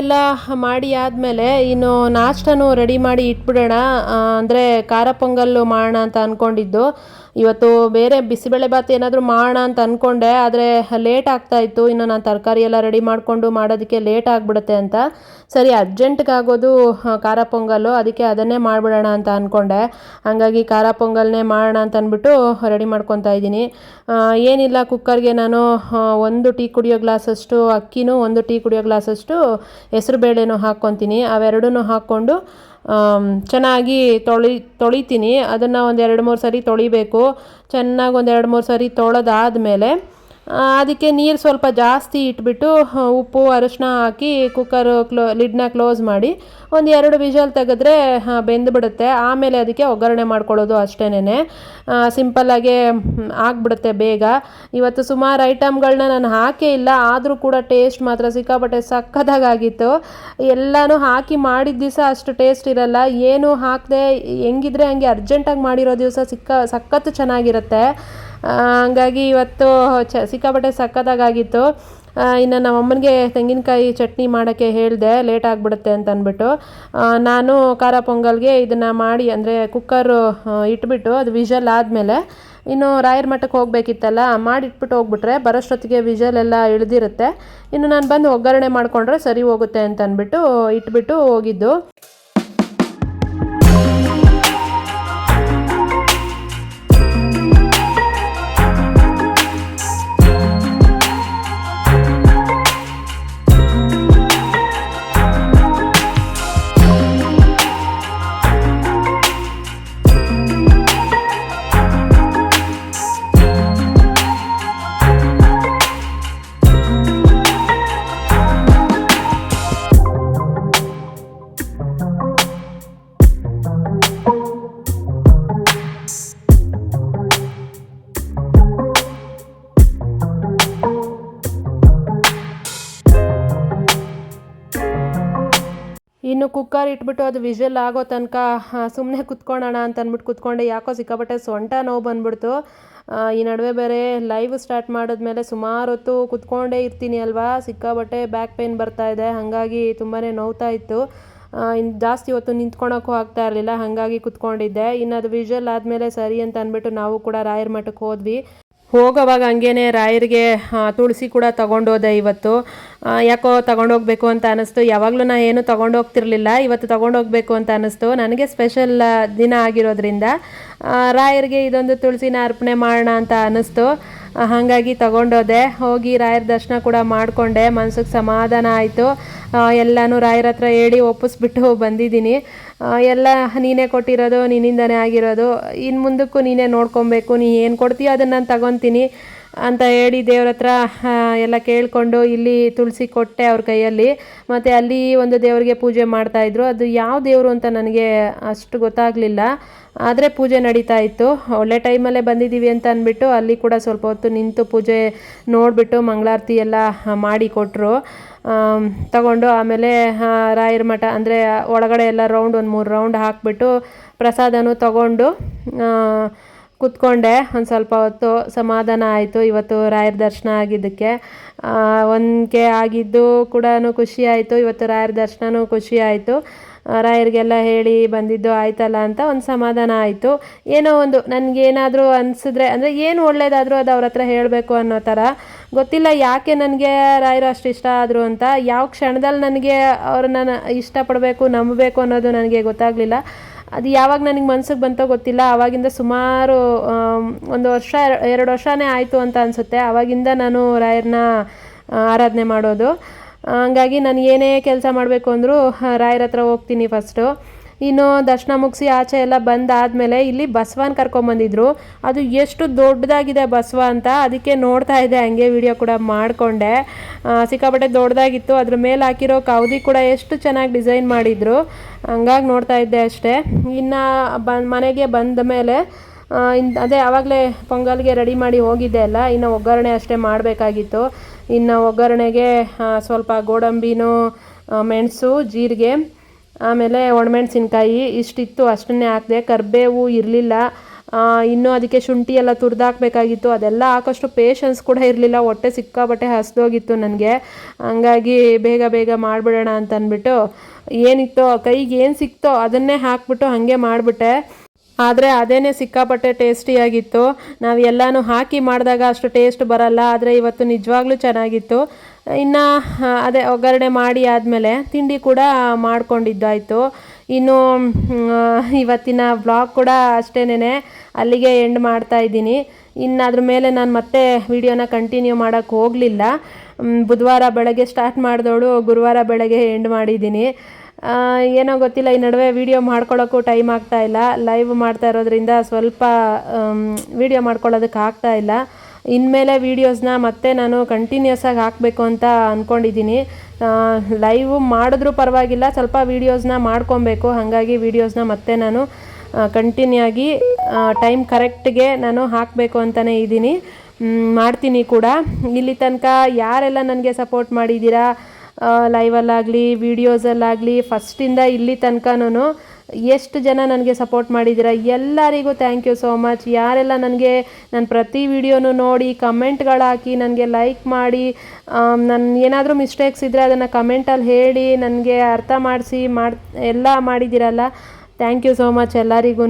ಎಲ್ಲ ಮಾಡಿ ಆದಮೇಲೆ ಇನ್ನು ನಾಷ್ಟನೂ ರೆಡಿ ಮಾಡಿ ಇಟ್ಬಿಡೋಣ. ಅಂದರೆ ಖಾರ ಪೊಂಗಲ್ಲು ಮಾಡೋಣ ಅಂತ ಅಂದ್ಕೊಂಡಿದ್ದು ಇವತ್ತು ಬೇರೆ ಬಿಸಿಬೇಳೆ ಭಾತ್ ಏನಾದರೂ ಮಾಡೋಣ ಅಂತ ಅಂದ್ಕೊಂಡೆ ಆದರೆ ಲೇಟ್ ಆಗ್ತಾ ಇತ್ತು. ಇನ್ನು ನಾನು ತರಕಾರಿ ಎಲ್ಲ ರೆಡಿ ಮಾಡಿಕೊಂಡು ಮಾಡೋದಕ್ಕೆ ಲೇಟ್ ಆಗಿಬಿಡುತ್ತೆ ಅಂತ. ಸರಿ ಅರ್ಜೆಂಟ್ಗಾಗೋದು ಖಾರ ಪೊಂಗಲ್ಲು ಅದಕ್ಕೆ ಅದನ್ನೇ ಮಾಡಿಬಿಡೋಣ ಅಂತ ಅಂದ್ಕೊಂಡೆ ಹಾಗಾಗಿ ಖಾರ ಪೊಂಗಲ್ನೇ ಮಾಡೋಣ ಅಂತ ಅಂದ್ಬಿಟ್ಟು ರೆಡಿ ಮಾಡ್ಕೊತಾ ಇದ್ದೀನಿ. ಏನಿಲ್ಲ ಕುಕ್ಕರ್ಗೆ ನಾನು ಒಂದು ಟೀ ಕುಡಿಯೋ ಗ್ಲಾಸಷ್ಟು, ಅಕ್ಕಿನೂ ಒಂದು ಟೀ ಕುಡಿಯೋ ಗ್ಲಾಸಷ್ಟು ಹೆಸರು ಬೇಳೆನೂ ಹಾಕ್ಕೊತೀನಿ. ಅವೆರಡೂ ಹಾಕ್ಕೊಂಡು ಚೆನ್ನಾಗಿ ತೊಳಿ, ತೊಳಿತೀನಿ. ಅದನ್ನು ಒಂದು ಎರಡು ಮೂರು ಸರಿ ತೊಳಿಬೇಕು. ಚೆನ್ನಾಗಿ ಒಂದು ಎರಡು ಮೂರು ಸರಿ ತೊಳೆದಾದ್ಮೇಲೆ ಅದಕ್ಕೆ ನೀರು ಸ್ವಲ್ಪ ಜಾಸ್ತಿ ಇಟ್ಬಿಟ್ಟು ಉಪ್ಪು ಅರಿಶಿನ ಹಾಕಿ ಕುಕ್ಕರ್ ಕ್ಲೋ ಲಿಡ್ನ ಕ್ಲೋಸ್ ಮಾಡಿ, ಒಂದು ಎರಡು ವಿಷಲ್ ತೆಗೆದ್ರೆ ಬೆಂದುಬಿಡುತ್ತೆ ಆಮೇಲೆ ಅದಕ್ಕೆ ಒಗ್ಗರಣೆ ಮಾಡ್ಕೊಳ್ಳೋದು ಅಷ್ಟೇನೆ ಸಿಂಪಲ್ಲಾಗೆ ಆಗಿಬಿಡುತ್ತೆ ಬೇಗ. ಇವತ್ತು ಸುಮಾರು ಐಟಮ್ಗಳನ್ನ ನಾನು ಹಾಕೇ ಇಲ್ಲ, ಆದರೂ ಕೂಡ ಟೇಸ್ಟ್ ಮಾತ್ರ ಸಿಕ್ಕಾಪಟ್ಟೆ ಸಕ್ಕತ್ತಾಗಿತ್ತು ಎಲ್ಲನೂ ಹಾಕಿ ಮಾಡಿದ ದಿವಸ ಅಷ್ಟು ಟೇಸ್ಟ್ ಇರಲ್ಲ. ಏನು ಹಾಕದೆ, ಹೆಂಗಿದ್ರೆ ಹಂಗೆ ಅರ್ಜೆಂಟಾಗಿ ಮಾಡಿರೋ ದಿವಸ ಸಿಕ್ಕ ಸಖತ್ತು ಚೆನ್ನಾಗಿರುತ್ತೆ. ಹಂಗಾಗಿ ಇವತ್ತು ಚ, ಸಿಕ್ಕಾಪಟ್ಟೆ ಸಕ್ಕತ್ತಾಗಿತ್ತು ಇನ್ನು ನಮ್ಮ ಅಮ್ಮನಿಗೆ ತೆಂಗಿನಕಾಯಿ ಚಟ್ನಿ ಮಾಡೋಕ್ಕೆ ಹೇಳಿದೆ, ಲೇಟ್ ಆಗಿಬಿಡುತ್ತೆ ಅಂತ ಅಂದ್ಬಿಟ್ಟು ನಾನು ಖಾರ ಪೊಂಗಲ್ಗೆ ಇದನ್ನು ಮಾಡಿ, ಅಂದರೆ ಕುಕ್ಕರು ಇಟ್ಬಿಟ್ಟು ಅದು ವಿಷಲ್ ಆದಮೇಲೆ ಇನ್ನು ರಾಯರ್ ಮಠಕ್ಕೆ ಹೋಗಬೇಕಿತ್ತಲ್ಲ, ಮಾಡಿಟ್ಬಿಟ್ಟು ಹೋಗ್ಬಿಟ್ರೆ ಬರೋಷ್ಟೊತ್ತಿಗೆ ವಿಜಲ್ ಎಲ್ಲ ಇಳಿದಿರುತ್ತೆ. ಇನ್ನು ನಾನು ಬಂದು ಒಗ್ಗರಣೆ ಮಾಡಿಕೊಂಡ್ರೆ ಸರಿ ಹೋಗುತ್ತೆ ಅಂತ ಅಂದ್ಬಿಟ್ಟು ಇಟ್ಬಿಟ್ಟು ಹೋಗಿದ್ದು. ಇನ್ನು ಕುಕ್ಕರ್ ಇಟ್ಬಿಟ್ಟು ಅದು ವಿಜಲ್ ಆಗೋ ತನಕ ಸುಮ್ಮನೆ ಕುತ್ಕೊಳ್ಳೋಣ ಅಂತ ಅಂದ್ಬಿಟ್ಟು ಕುತ್ಕೊಂಡೆ. ಯಾಕೋ ಸಿಕ್ಕಾಪಟ್ಟೆ ಸೊಂಟ ನೋವು ಬಂದ್ಬಿಡ್ತು. ಈ ನಡುವೆ ಬೇರೆ ಲೈವ್ ಸ್ಟಾರ್ಟ್ ಮಾಡಿದ್ಮೇಲೆ ಸುಮಾರು ಹೊತ್ತು ಕುತ್ಕೊಂಡೇ ಇರ್ತೀನಿ ಅಲ್ವಾ? ಸಿಕ್ಕಾಪಟ್ಟೆ ಬ್ಯಾಕ್ ಪೇನ್ ಬರ್ತಾ ಇದೆ. ಹಾಗಾಗಿ ತುಂಬಾ ನೋವ್ತಾ ಇತ್ತು. ಇನ್ನು ಜಾಸ್ತಿ ಹೊತ್ತು ನಿಂತ್ಕೊಳಕ್ಕೂ ಆಗ್ತಾ ಇರಲಿಲ್ಲ. ಹಾಗಾಗಿ ಕುತ್ಕೊಂಡಿದ್ದೆ. ಇನ್ನು ಅದು ವಿಜುವಲ್ ಆದಮೇಲೆ ಸರಿ ಅಂತ ಅಂದ್ಬಿಟ್ಟು ನಾವು ಕೂಡ ರಾಯರ ಮಠಕ್ಕೆ ಹೋದ್ವಿ. ಹೋಗೋವಾಗ ಹಂಗೇನೆ ರಾಯರಿಗೆ ತುಳಸಿ ಕೂಡ ತಗೊಂಡೋದೆ ಇವತ್ತು. ಯಾಕೋ ತಗೊಂಡೋಗ್ಬೇಕು ಅಂತ ಅನ್ನಿಸ್ತು ಯಾವಾಗಲೂ ನಾನು ಏನು ತಗೊಂಡೋಗ್ತಿರ್ಲಿಲ್ಲ. ಇವತ್ತು ತಗೊಂಡೋಗ್ಬೇಕು ಅಂತ ಅನ್ನಿಸ್ತು ನನಗೆ ಸ್ಪೆಷಲ್ ದಿನ ಆಗಿರೋದ್ರಿಂದ ರಾಯರಿಗೆ ಇದೊಂದು ತುಳಸಿನ ಅರ್ಪಣೆ ಮಾಡೋಣ ಅಂತ ಅನ್ನಿಸ್ತು ಹಾಗಾಗಿ ತಗೊಂಡೋದೆ. ಹೋಗಿ ರಾಯರ ದರ್ಶನ ಕೂಡ ಮಾಡಿಕೊಂಡೆ. ಮನಸ್ಸಿಗೆ ಸಮಾಧಾನ ಆಯಿತು. ಎಲ್ಲನೂ ರಾಯರ ಹತ್ರ ಹೇಳಿ ಒಪ್ಪಿಸ್ಬಿಟ್ಟು ಬಂದಿದ್ದೀನಿ. ಎಲ್ಲ ನೀನೇ ಕೊಟ್ಟಿರೋದು, ನಿನ್ನಿಂದನೇ ಆಗಿರೋದು ಇನ್ನು ಮುಂದಕ್ಕೂ ನೀನೇ ನೋಡ್ಕೊಬೇಕು, ನೀ ಏನು ಕೊಡ್ತೀಯೋ ಅದನ್ನು ನಾನು ತಗೊತೀನಿ ಅಂತ ಹೇಳಿ ದೇವ್ರ ಹತ್ರ ಎಲ್ಲ ಕೇಳಿಕೊಂಡು ಇಲ್ಲಿ ತುಳಸಿ ಕೊಟ್ಟೆ ಅವ್ರ ಕೈಯಲ್ಲಿ. ಮತ್ತು ಅಲ್ಲಿ ಒಂದು ದೇವರಿಗೆ ಪೂಜೆ ಮಾಡ್ತಾಯಿದ್ರು ಅದು ಯಾವ ದೇವರು ಅಂತ ನನಗೆ ಅಷ್ಟು ಗೊತ್ತಾಗಲಿಲ್ಲ. ಆದರೆ ಪೂಜೆ ನಡೀತಾ ಇತ್ತು. ಒಳ್ಳೆ ಟೈಮಲ್ಲೇ ಬಂದಿದ್ದೀವಿ ಅಂತ ಅಂದ್ಬಿಟ್ಟು ಅಲ್ಲಿ ಕೂಡ ಸ್ವಲ್ಪ ಹೊತ್ತು ನಿಂತು ಪೂಜೆ ನೋಡಿಬಿಟ್ಟು ಮಂಗಳಾರತಿ ಎಲ್ಲ ಮಾಡಿ ಕೊಟ್ಟರು ತಗೊಂಡು ಆಮೇಲೆ ರಾಯರ ಮಠ ಅಂದರೆ ಒಳಗಡೆ ಎಲ್ಲ ರೌಂಡ್ ಒಂದು ಮೂರು ರೌಂಡ್ ಹಾಕಿಬಿಟ್ಟು ಪ್ರಸಾದನೂ ತಗೊಂಡು ಕುತ್ಕೊಂಡೆ. ಒಂದು ಸ್ವಲ್ಪ ಹೊತ್ತು ಸಮಾಧಾನ ಆಯಿತು ಇವತ್ತು ರಾಯರ ದರ್ಶನ ಆಗಿದ್ದಕ್ಕೆ. ಒಂದಕ್ಕೆ ಆಗಿದ್ದು ಕೂಡ ಖುಷಿ ಆಯಿತು, ಇವತ್ತು ರಾಯರ ದರ್ಶನವೂ ಖುಷಿ ಆಯಿತು. ರಾಯರಿಗೆಲ್ಲ ಹೇಳಿ ಬಂದಿದ್ದು ಆಯ್ತಲ್ಲ ಅಂತ ಒಂದು ಸಮಾಧಾನ ಆಯಿತು. ಏನೋ ಒಂದು ನನಗೇನಾದರೂ ಅನಿಸಿದ್ರೆ, ಅಂದರೆ ಏನು ಒಳ್ಳೇದಾದರೂ ಅದು ಅವ್ರ ಹತ್ರ ಹೇಳಬೇಕು ಅನ್ನೋ ಥರ ಗೊತ್ತಿಲ್ಲ ಯಾಕೆ ನನಗೆ ರಾಯರು ಅಷ್ಟು ಇಷ್ಟ ಆದರು ಅಂತ. ಯಾವ ಕ್ಷಣದಲ್ಲಿ ನನಗೆ ಅವ್ರನ್ನ ಇಷ್ಟಪಡಬೇಕು, ನಂಬಬೇಕು ಅನ್ನೋದು ನನಗೆ ಗೊತ್ತಾಗಲಿಲ್ಲ. ಅದು ಯಾವಾಗ ನನಗೆ ಮನ್ಸಿಗೆ ಬಂತೋ ಗೊತ್ತಿಲ್ಲ. ಆವಾಗಿಂದ ಸುಮಾರು ಒಂದು ವರ್ಷ, ಎರಡು ವರ್ಷನೇ ಆಯಿತು ಅಂತ ಅನಿಸುತ್ತೆ. ಆವಾಗಿಂದ ನಾನು ರಾಯರನ್ನ ಆರಾಧನೆ ಮಾಡೋದು. ಹಂಗಾಗಿ ನಾನು ಏನೇ ಕೆಲಸ ಮಾಡಬೇಕು ಅಂದರೂ ರಾಯರ ಹತ್ರ ಹೋಗ್ತೀನಿ ಫಸ್ಟು ಇನ್ನು ದರ್ಶನ ಮುಗಿಸಿ ಆಚೆ ಎಲ್ಲ ಬಂದಾದಮೇಲೆ ಇಲ್ಲಿ ಬಸವನ ಕರ್ಕೊಂಬಂದಿದ್ರು ಅದು ಎಷ್ಟು ದೊಡ್ಡದಾಗಿದೆ ಬಸವ ಅಂತ ಅದಕ್ಕೆ ನೋಡ್ತಾ ಇದ್ದೆ, ಹಂಗೆ ವಿಡಿಯೋ ಕೂಡ ಮಾಡಿಕೊಂಡೆ. ಸಿಕ್ಕಾಪಟ್ಟೆ ದೊಡ್ಡದಾಗಿತ್ತು, ಅದ್ರ ಮೇಲೆ ಹಾಕಿರೋ ಕೌದಿ ಕೂಡ ಎಷ್ಟು ಚೆನ್ನಾಗಿ ಡಿಸೈನ್ ಮಾಡಿದ್ರು. ಹಂಗಾಗಿ ನೋಡ್ತಾ ಇದ್ದೆ ಅಷ್ಟೇ. ಇನ್ನು ಬಂದು ಮನೆಗೆ ಬಂದ ಮೇಲೆ ಅದೇ ಆವಾಗಲೇ ಪೊಂಗಲ್ಗೆ ರೆಡಿ ಮಾಡಿ ಹೋಗಿದ್ದೆ ಅಲ್ಲ, ಇನ್ನು ಒಗ್ಗರಣೆ ಅಷ್ಟೇ ಮಾಡಬೇಕಾಗಿತ್ತು. ಇನ್ನು ಒಗ್ಗರಣೆಗೆ ಸ್ವಲ್ಪ ಗೋಡಂಬಿನೂ ಮೆಣಸು, ಜೀರಿಗೆ, ಆಮೇಲೆ ಒಣಮೆಣಸಿನ್ಕಾಯಿ, ಇಷ್ಟಿತ್ತು ಅಷ್ಟನ್ನೇ ಹಾಕಿದೆ. ಕರಿಬೇವು ಇರಲಿಲ್ಲ. ಇನ್ನೂ ಅದಕ್ಕೆ ಶುಂಠಿ ಎಲ್ಲ ತುರಿದಾಕ್ಬೇಕಾಗಿತ್ತು. ಅದೆಲ್ಲ ಹಾಕೋಷ್ಟು ಪೇಷನ್ಸ್ ಕೂಡ ಇರಲಿಲ್ಲ. ಹೊಟ್ಟೆ ಸಿಕ್ಕಾಬಟ್ಟೆ ಹಸಿದೋಗಿತ್ತು ನನಗೆ. ಹಂಗಾಗಿ ಬೇಗ ಬೇಗ ಮಾಡಿಬಿಡೋಣ ಅಂತ ಅಂದ್ಬಿಟ್ಟು ಏನಿತ್ತೋ, ಕೈಗೆ ಏನು ಸಿಕ್ತೋ ಅದನ್ನೇ ಹಾಕ್ಬಿಟ್ಟು ಹಾಗೆ ಮಾಡಿಬಿಟ್ಟೆ. ಆದರೆ ಅದೇನೇ ಸಿಕ್ಕಾಪಟ್ಟೆ ಟೇಸ್ಟಿಯಾಗಿತ್ತು. ನಾವು ಎಲ್ಲನೂ ಹಾಕಿ ಮಾಡಿದಾಗ ಅಷ್ಟು ಟೇಸ್ಟ್ ಬರಲ್ಲ, ಆದರೆ ಇವತ್ತು ನಿಜವಾಗ್ಲೂ ಚೆನ್ನಾಗಿತ್ತು. ಇನ್ನು ಅದೇ ಒಗ್ಗರಣೆ ಮಾಡಿ ಆದಮೇಲೆ ತಿಂಡಿ ಕೂಡ ಮಾಡ್ಕೊಂಡಿದ್ದಾಯಿತು. ಇನ್ನು ಇವತ್ತಿನ ಬ್ಲಾಗ್ ಕೂಡ ಅಷ್ಟೇನೆ ಅಲ್ಲಿಗೆ ಎಂಡ್ ಮಾಡ್ತಾ ಇದ್ದೀನಿ. ಇನ್ನು ಅದ್ರ ಮೇಲೆ ನಾನು ಮತ್ತೆ ವಿಡಿಯೋನ ಕಂಟಿನ್ಯೂ ಮಾಡೋಕ್ಕೆ ಹೋಗಲಿಲ್ಲ. ಬುಧವಾರ ಬೆಳಗ್ಗೆ ಸ್ಟಾರ್ಟ್ ಮಾಡಿದವಳು ಗುರುವಾರ ಬೆಳಗ್ಗೆ ಎಂಡ್ ಮಾಡಿದ್ದೀನಿ. ಏನೋ ಗೊತ್ತಿಲ್ಲ, ಈ ನಡುವೆ ವಿಡಿಯೋ ಮಾಡ್ಕೊಳ್ಳೋಕ್ಕೂ ಟೈಮ್ ಆಗ್ತಾ ಇಲ್ಲ. ಲೈವ್ ಮಾಡ್ತಾ ಇರೋದ್ರಿಂದ ಸ್ವಲ್ಪ ವಿಡಿಯೋ ಮಾಡ್ಕೊಳ್ಳೋದಕ್ಕೆ ಆಗ್ತಾ ಇಲ್ಲ. ಇನ್ಮೇಲೆ ವೀಡಿಯೋಸ್ನ ಮತ್ತೆ ನಾನು ಕಂಟಿನ್ಯೂಸ್ ಆಗಿ ಹಾಕಬೇಕು ಅಂತ ಅಂದ್ಕೊಂಡಿದ್ದೀನಿ ಲೈವ್ ಮಾಡಿದ್ರೂ ಪರವಾಗಿಲ್ಲ, ಸ್ವಲ್ಪ ವೀಡಿಯೋಸ್ನ ಮಾಡ್ಕೊಬೇಕು. ಹಾಗಾಗಿ ವೀಡಿಯೋಸ್ನ ಮತ್ತೆ ನಾನು ಕಂಟಿನ್ಯೂ ಆಗಿ ಟೈಮ್ ಕರೆಕ್ಟ್ಗೆ ನಾನು ಹಾಕಬೇಕು ಅಂತಲೇ ಇದ್ದೀನಿ. ಮಾಡ್ತೀನಿ ಕೂಡ. ಇಲ್ಲಿ ತನಕ ಯಾರೆಲ್ಲ ನನಗೆ ಸಪೋರ್ಟ್ ಮಾಡಿದ್ದೀರಾ? ಲೈವಲ್ಲಾಗಲಿ ವೀಡಿಯೋಸಲ್ಲಾಗಲಿ ಫಸ್ಟಿಂದ ಇಲ್ಲಿ ತನಕನೂ ಎಷ್ಟು ಜನ ನನಗೆ ಸಪೋರ್ಟ್ ಮಾಡಿದ್ದೀರಾ ಎಲ್ಲರಿಗೂ ಥ್ಯಾಂಕ್ ಯು ಸೋ ಮಚ್ ಯಾರೆಲ್ಲ ನನಗೆ, ನಾನು ಪ್ರತಿ ವಿಡಿಯೋನು ನೋಡಿ ಕಮೆಂಟ್ಗಳಾಕಿ ನನಗೆ ಲೈಕ್ ಮಾಡಿ ನನ್ನ ಏನಾದರೂ ಮಿಸ್ಟೇಕ್ಸ್ ಇದ್ದರೆ ಅದನ್ನು ಕಮೆಂಟಲ್ಲಿ ಹೇಳಿ, ನನಗೆ ಅರ್ಥ ಮಾಡಿಸಿ, ಮಾಡಿ, ಎಲ್ಲ ಮಾಡಿದ್ದೀರಲ್ಲ ಥ್ಯಾಂಕ್ ಯು ಸೋ ಮಚ್ ಎಲ್ಲರಿಗೂ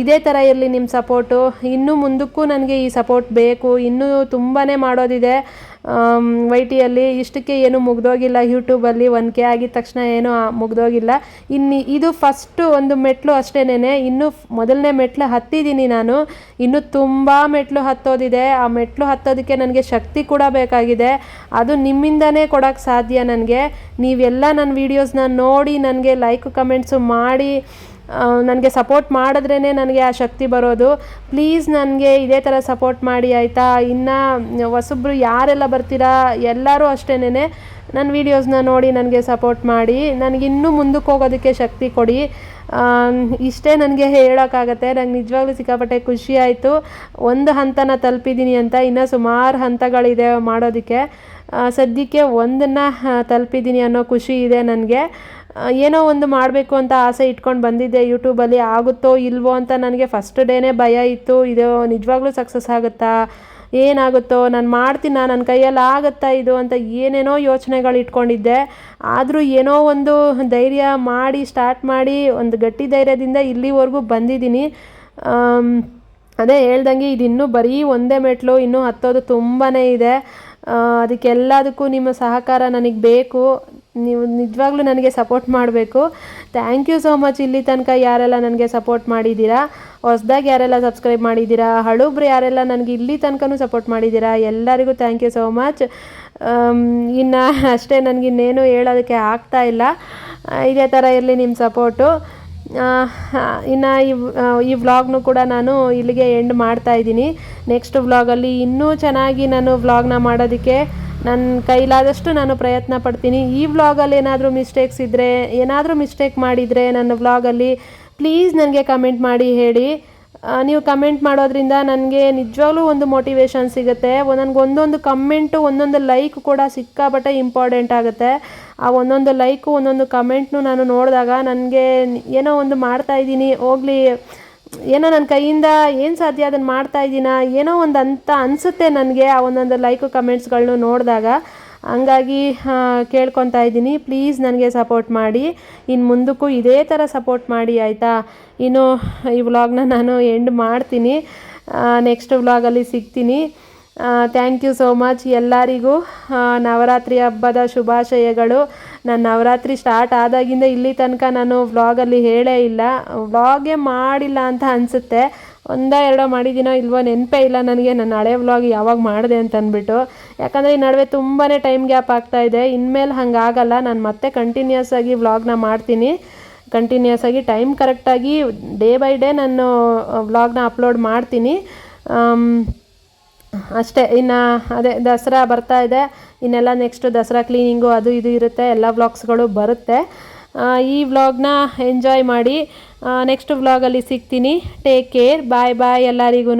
ಇದೇ ಥರ ಇರಲಿ ನಿಮ್ಮ ಸಪೋರ್ಟು ಇನ್ನೂ ಮುಂದಕ್ಕೂ ನನಗೆ ಈ ಸಪೋರ್ಟ್ ಬೇಕು. ಇನ್ನೂ ತುಂಬಾ ಮಾಡೋದಿದೆ. ವೈ ಟಿಯಲ್ಲಿ ಇಷ್ಟಕ್ಕೆ ಏನು ಮುಗ್ದೋಗಿಲ್ಲ, ಯೂಟ್ಯೂಬಲ್ಲಿ ಒನ್ ಕೆ ಆಗಿದ ತಕ್ಷಣ ಏನೂ ಮುಗ್ದೋಗಿಲ್ಲ. ಇನ್ನು, ಇದು ಫಸ್ಟು ಒಂದು ಮೆಟ್ಲು ಅಷ್ಟೇನೆ ಇನ್ನು ಮೊದಲನೇ ಮೆಟ್ಲು ಹತ್ತಿದ್ದೀನಿ ನಾನು. ಇನ್ನು ತುಂಬ ಮೆಟ್ಲು ಹತ್ತೋದಿದೆ. ಆ ಮೆಟ್ಲು ಹತ್ತೋದಕ್ಕೆ ನನಗೆ ಶಕ್ತಿ ಕೂಡ ಬೇಕಾಗಿದೆ. ಅದು ನಿಮ್ಮಿಂದನೇ ಕೊಡೋಕ್ಕೆ ಸಾಧ್ಯ ನನಗೆ. ನೀವೆಲ್ಲ ನನ್ನ ವೀಡಿಯೋಸ್ನ ನೋಡಿ ನನಗೆ ಲೈಕ್ ಕಮೆಂಟ್ಸು ಮಾಡಿ. ನನಗೆ ಸಪೋರ್ಟ್ ಮಾಡಿದ್ರೇ ನನಗೆ ಆ ಶಕ್ತಿ ಬರೋದು. ಪ್ಲೀಸ್ ನನಗೆ ಇದೇ ಥರ ಸಪೋರ್ಟ್ ಮಾಡಿ, ಆಯಿತಾ? ಇನ್ನು ಹೊಸಬ್ರು ಯಾರೆಲ್ಲ ಬರ್ತೀರಾ? ಎಲ್ಲರೂ ಅಷ್ಟೇನೆ ನನ್ನ ವೀಡಿಯೋಸ್ನ ನೋಡಿ ನನಗೆ ಸಪೋರ್ಟ್ ಮಾಡಿ. ನನಗೆ ಇನ್ನೂ ಮುಂದಕ್ಕೆ ಹೋಗೋದಕ್ಕೆ ಶಕ್ತಿ ಕೊಡಿ. ಇಷ್ಟೇ ನನಗೆ ಹೇಳೋಕ್ಕಾಗತ್ತೆ. ನಂಗೆ ನಿಜವಾಗ್ಲೂ ಸಿಕ್ಕಾಪಟ್ಟೆ ಖುಷಿ ಆಯಿತು. ಒಂದು ಹಂತನ ತಲುಪಿದ್ದೀನಿ ಅಂತ, ಇನ್ನೂ ಸುಮಾರು ಹಂತಗಳಿದೆ ಮಾಡೋದಕ್ಕೆ. ಸದ್ಯಕ್ಕೆ ಒಂದನ್ನು ತಲುಪಿದ್ದೀನಿ ಅನ್ನೋ ಖುಷಿ ಇದೆ ನನಗೆ. ಏನೋ ಒಂದು ಮಾಡಬೇಕು ಅಂತ ಆಸೆ ಇಟ್ಕೊಂಡು ಬಂದಿದ್ದೆ. ಯೂಟ್ಯೂಬಲ್ಲಿ ಆಗುತ್ತೋ ಇಲ್ವೋ ಅಂತ ನನಗೆ ಫಸ್ಟ್ ಡೇನೇ ಭಯ ಇತ್ತು. ಇದು ನಿಜವಾಗ್ಲೂ ಸಕ್ಸಸ್ ಆಗುತ್ತಾ? ಏನಾಗುತ್ತೋ? ನಾನು ಮಾಡ್ತೀನ? ನನ್ನ ಕೈಯಲ್ಲಿ ಆಗುತ್ತಾ ಇದು ಅಂತ ಏನೇನೋ ಯೋಚನೆಗಳು ಇಟ್ಕೊಂಡಿದ್ದೆ. ಆದರೂ ಏನೋ ಒಂದು ಧೈರ್ಯ ಮಾಡಿ ಸ್ಟಾರ್ಟ್ ಮಾಡಿ, ಒಂದು ಗಟ್ಟಿ ಧೈರ್ಯದಿಂದ ಇಲ್ಲಿವರೆಗೂ ಬಂದಿದ್ದೀನಿ. ಅದೇ ಹೇಳ್ದಂಗೆ ಇದು ಇನ್ನೂ ಬರೀ ಒಂದೇ ಮೆಟ್ಲು, ಇನ್ನೂ ಹತ್ತೋದು ತುಂಬಾ ಇದೆ. ಅದಕ್ಕೆಲ್ಲದಕ್ಕೂ ನಿಮ್ಮ ಸಹಕಾರ ನನಗೆ ಬೇಕು. ನೀವು ನಿಜವಾಗ್ಲೂ ನನಗೆ ಸಪೋರ್ಟ್ ಮಾಡಬೇಕು. ಥ್ಯಾಂಕ್ ಯು ಸೋ ಮಚ್ ಇಲ್ಲಿ ತನಕ ಯಾರೆಲ್ಲ ನನಗೆ ಸಪೋರ್ಟ್ ಮಾಡಿದ್ದೀರಾ? ಹೊಸ್ದಾಗಿ ಯಾರೆಲ್ಲ ಸಬ್ಸ್ಕ್ರೈಬ್ ಮಾಡಿದ್ದೀರಾ? ಹಳುಬ್ರು ಯಾರೆಲ್ಲ ನನಗೆ ಇಲ್ಲಿ ತನಕನೂ ಸಪೋರ್ಟ್ ಮಾಡಿದ್ದೀರಾ? ಎಲ್ಲರಿಗೂ ಥ್ಯಾಂಕ್ ಯು ಸೋ ಮಚ್ ಇನ್ನು ಅಷ್ಟೇ ನನಗಿನ್ನೇನು ಹೇಳೋದಕ್ಕೆ ಆಗ್ತಾ ಇಲ್ಲ. ಇದೇ ಥರ ಇರಲಿ ನಿಮ್ಮ ಸಪೋರ್ಟು ಇನ್ನು ಈ ಈ ವ್ಲಾಗ್ನು ಕೂಡ ನಾನು ಇಲ್ಲಿಗೆ ಎಂಡ್ ಮಾಡ್ತಾ ಇದ್ದೀನಿ. ನೆಕ್ಸ್ಟ್ ವ್ಲಾಗಲ್ಲಿ ಇನ್ನೂ ಚೆನ್ನಾಗಿ ನಾನು ವ್ಲಾಗ್ನ ಮಾಡೋದಕ್ಕೆ ನನ್ನ ಕೈಲಾದಷ್ಟು ನಾನು ಪ್ರಯತ್ನ ಪಡ್ತೀನಿ. ಈ ವ್ಲಾಗಲ್ಲಿ ಏನಾದರೂ ಮಿಸ್ಟೇಕ್ಸ್ ಇದ್ದರೆ ಏನಾದರೂ ಮಿಸ್ಟೇಕ್ ಮಾಡಿದರೆ ನನ್ನ ವ್ಲಾಗಲ್ಲಿ ಪ್ಲೀಸ್ ನನಗೆ ಕಮೆಂಟ್ ಮಾಡಿ ಹೇಳಿ. ನೀವು ಕಮೆಂಟ್ ಮಾಡೋದ್ರಿಂದ ನನಗೆ ನಿಜವಾಗ್ಲೂ ಒಂದು ಮೋಟಿವೇಶನ್ ಸಿಗುತ್ತೆ. ನನಗೊಂದೊಂದು ಕಮೆಂಟು ಒಂದೊಂದು ಲೈಕ್ ಕೂಡ ಸಿಕ್ಕಾಪಟ್ಟೆ ಇಂಪಾರ್ಟೆಂಟ್ ಆಗುತ್ತೆ. ಆ ಒಂದೊಂದು ಲೈಕು ಒಂದೊಂದು ಕಮೆಂಟ್ನು ನಾನು ನೋಡಿದಾಗ ನನಗೆ ಏನೋ ಒಂದು ಮಾಡ್ತಾ ಇದ್ದೀನಿ. ಹೋಗ್ಲಿ, ಏನೋ ನನ್ನ ಕೈಯಿಂದ ಏನು ಸಾಧ್ಯ ಅದನ್ನು ಮಾಡ್ತಾ ಇದ್ದೀನ? ಏನೋ ಒಂದು ಅಂತ ಅನಿಸುತ್ತೆ ನನಗೆ ಆ ಒಂದೊಂದು ಲೈಕು ಕಮೆಂಟ್ಸ್ಗಳನ್ನೂ ನೋಡಿದಾಗ. ಹಂಗಾಗಿ ಕೇಳ್ಕೊತಾ ಇದ್ದೀನಿ. ಪ್ಲೀಸ್ ನನಗೆ ಸಪೋರ್ಟ್ ಮಾಡಿ. ಇನ್ನು ಮುಂದಕ್ಕೂ ಇದೇ ಥರ ಸಪೋರ್ಟ್ ಮಾಡಿ, ಆಯಿತಾ? ಇನ್ನು ಈ ವ್ಲಾಗ್ನ ನಾನು ಎಂಡ್ ಮಾಡ್ತೀನಿ. ನೆಕ್ಸ್ಟ್ ವ್ಲಾಗಲ್ಲಿ ಸಿಗ್ತೀನಿ. ಥ್ಯಾಂಕ್ ಯು ಸೋ ಮಚ್ ಎಲ್ಲರಿಗೂ. ನವರಾತ್ರಿ ಹಬ್ಬದ ಶುಭಾಶಯಗಳು. ನಾನು ನವರಾತ್ರಿ ಸ್ಟಾರ್ಟ್ ಆದಾಗಿಂದ ಇಲ್ಲಿ ತನಕ ನಾನು ವ್ಲಾಗಲ್ಲಿ ಹೇಳೇ ಇಲ್ಲ. ವ್ಲಾಗೇ ಮಾಡಿಲ್ಲ ಅಂತ ಅನಿಸುತ್ತೆ. ಒಂದೋ ಎರಡೋ ಮಾಡಿದ್ದೀನೋ ಇಲ್ವೋ ನೆನಪೇ ಇಲ್ಲ ನನಗೆ, ನನ್ನ ಹಳೆ ವ್ಲಾಗ್ ಯಾವಾಗ ಮಾಡಿದೆ ಅಂತ ಅಂದ್ಬಿಟ್ಟು. ಯಾಕಂದರೆ ಈ ನಡುವೆ ತುಂಬಾ ಟೈಮ್ ಗ್ಯಾಪ್ ಆಗ್ತಾ ಇದೆ. ಇನ್ಮೇಲೆ ಹಂಗಾಗಲ್ಲ, ನಾನು ಮತ್ತೆ ಕಂಟಿನ್ಯೂಸ್ ಆಗಿ ವ್ಲಾಗ್ನ ಮಾಡ್ತೀನಿ. ಕಂಟಿನ್ಯೂಸ್ ಆಗಿ ಟೈಮ್ ಕರೆಕ್ಟಾಗಿ ಡೇ ಬೈ ಡೇ ನಾನು ವ್ಲಾಗ್ನ ಅಪ್ಲೋಡ್ ಮಾಡ್ತೀನಿ. ಅಷ್ಟೇ. ಇನ್ನು ಅದೇ ದಸರಾ ಬರ್ತಾ ಇದೆ. ಇನ್ನೆಲ್ಲ ನೆಕ್ಸ್ಟು ದಸರಾ ಕ್ಲೀನಿಂಗು ಅದು ಇದು ಇರುತ್ತೆ. ಎಲ್ಲ ವ್ಲಾಗ್ಸ್ಗಳು ಬರುತ್ತೆ. ಈ ವ್ಲಾಗ್ನ ಎಂಜಾಯ್ ಮಾಡಿ. ನೆಕ್ಸ್ಟ್ ವ್ಲಾಗಲ್ಲಿ ಸಿಗ್ತೀನಿ. ಟೇಕ್ ಕೇರ್ ಬಾಯ್ ಬಾಯ್ ಎಲ್ಲರಿಗೂ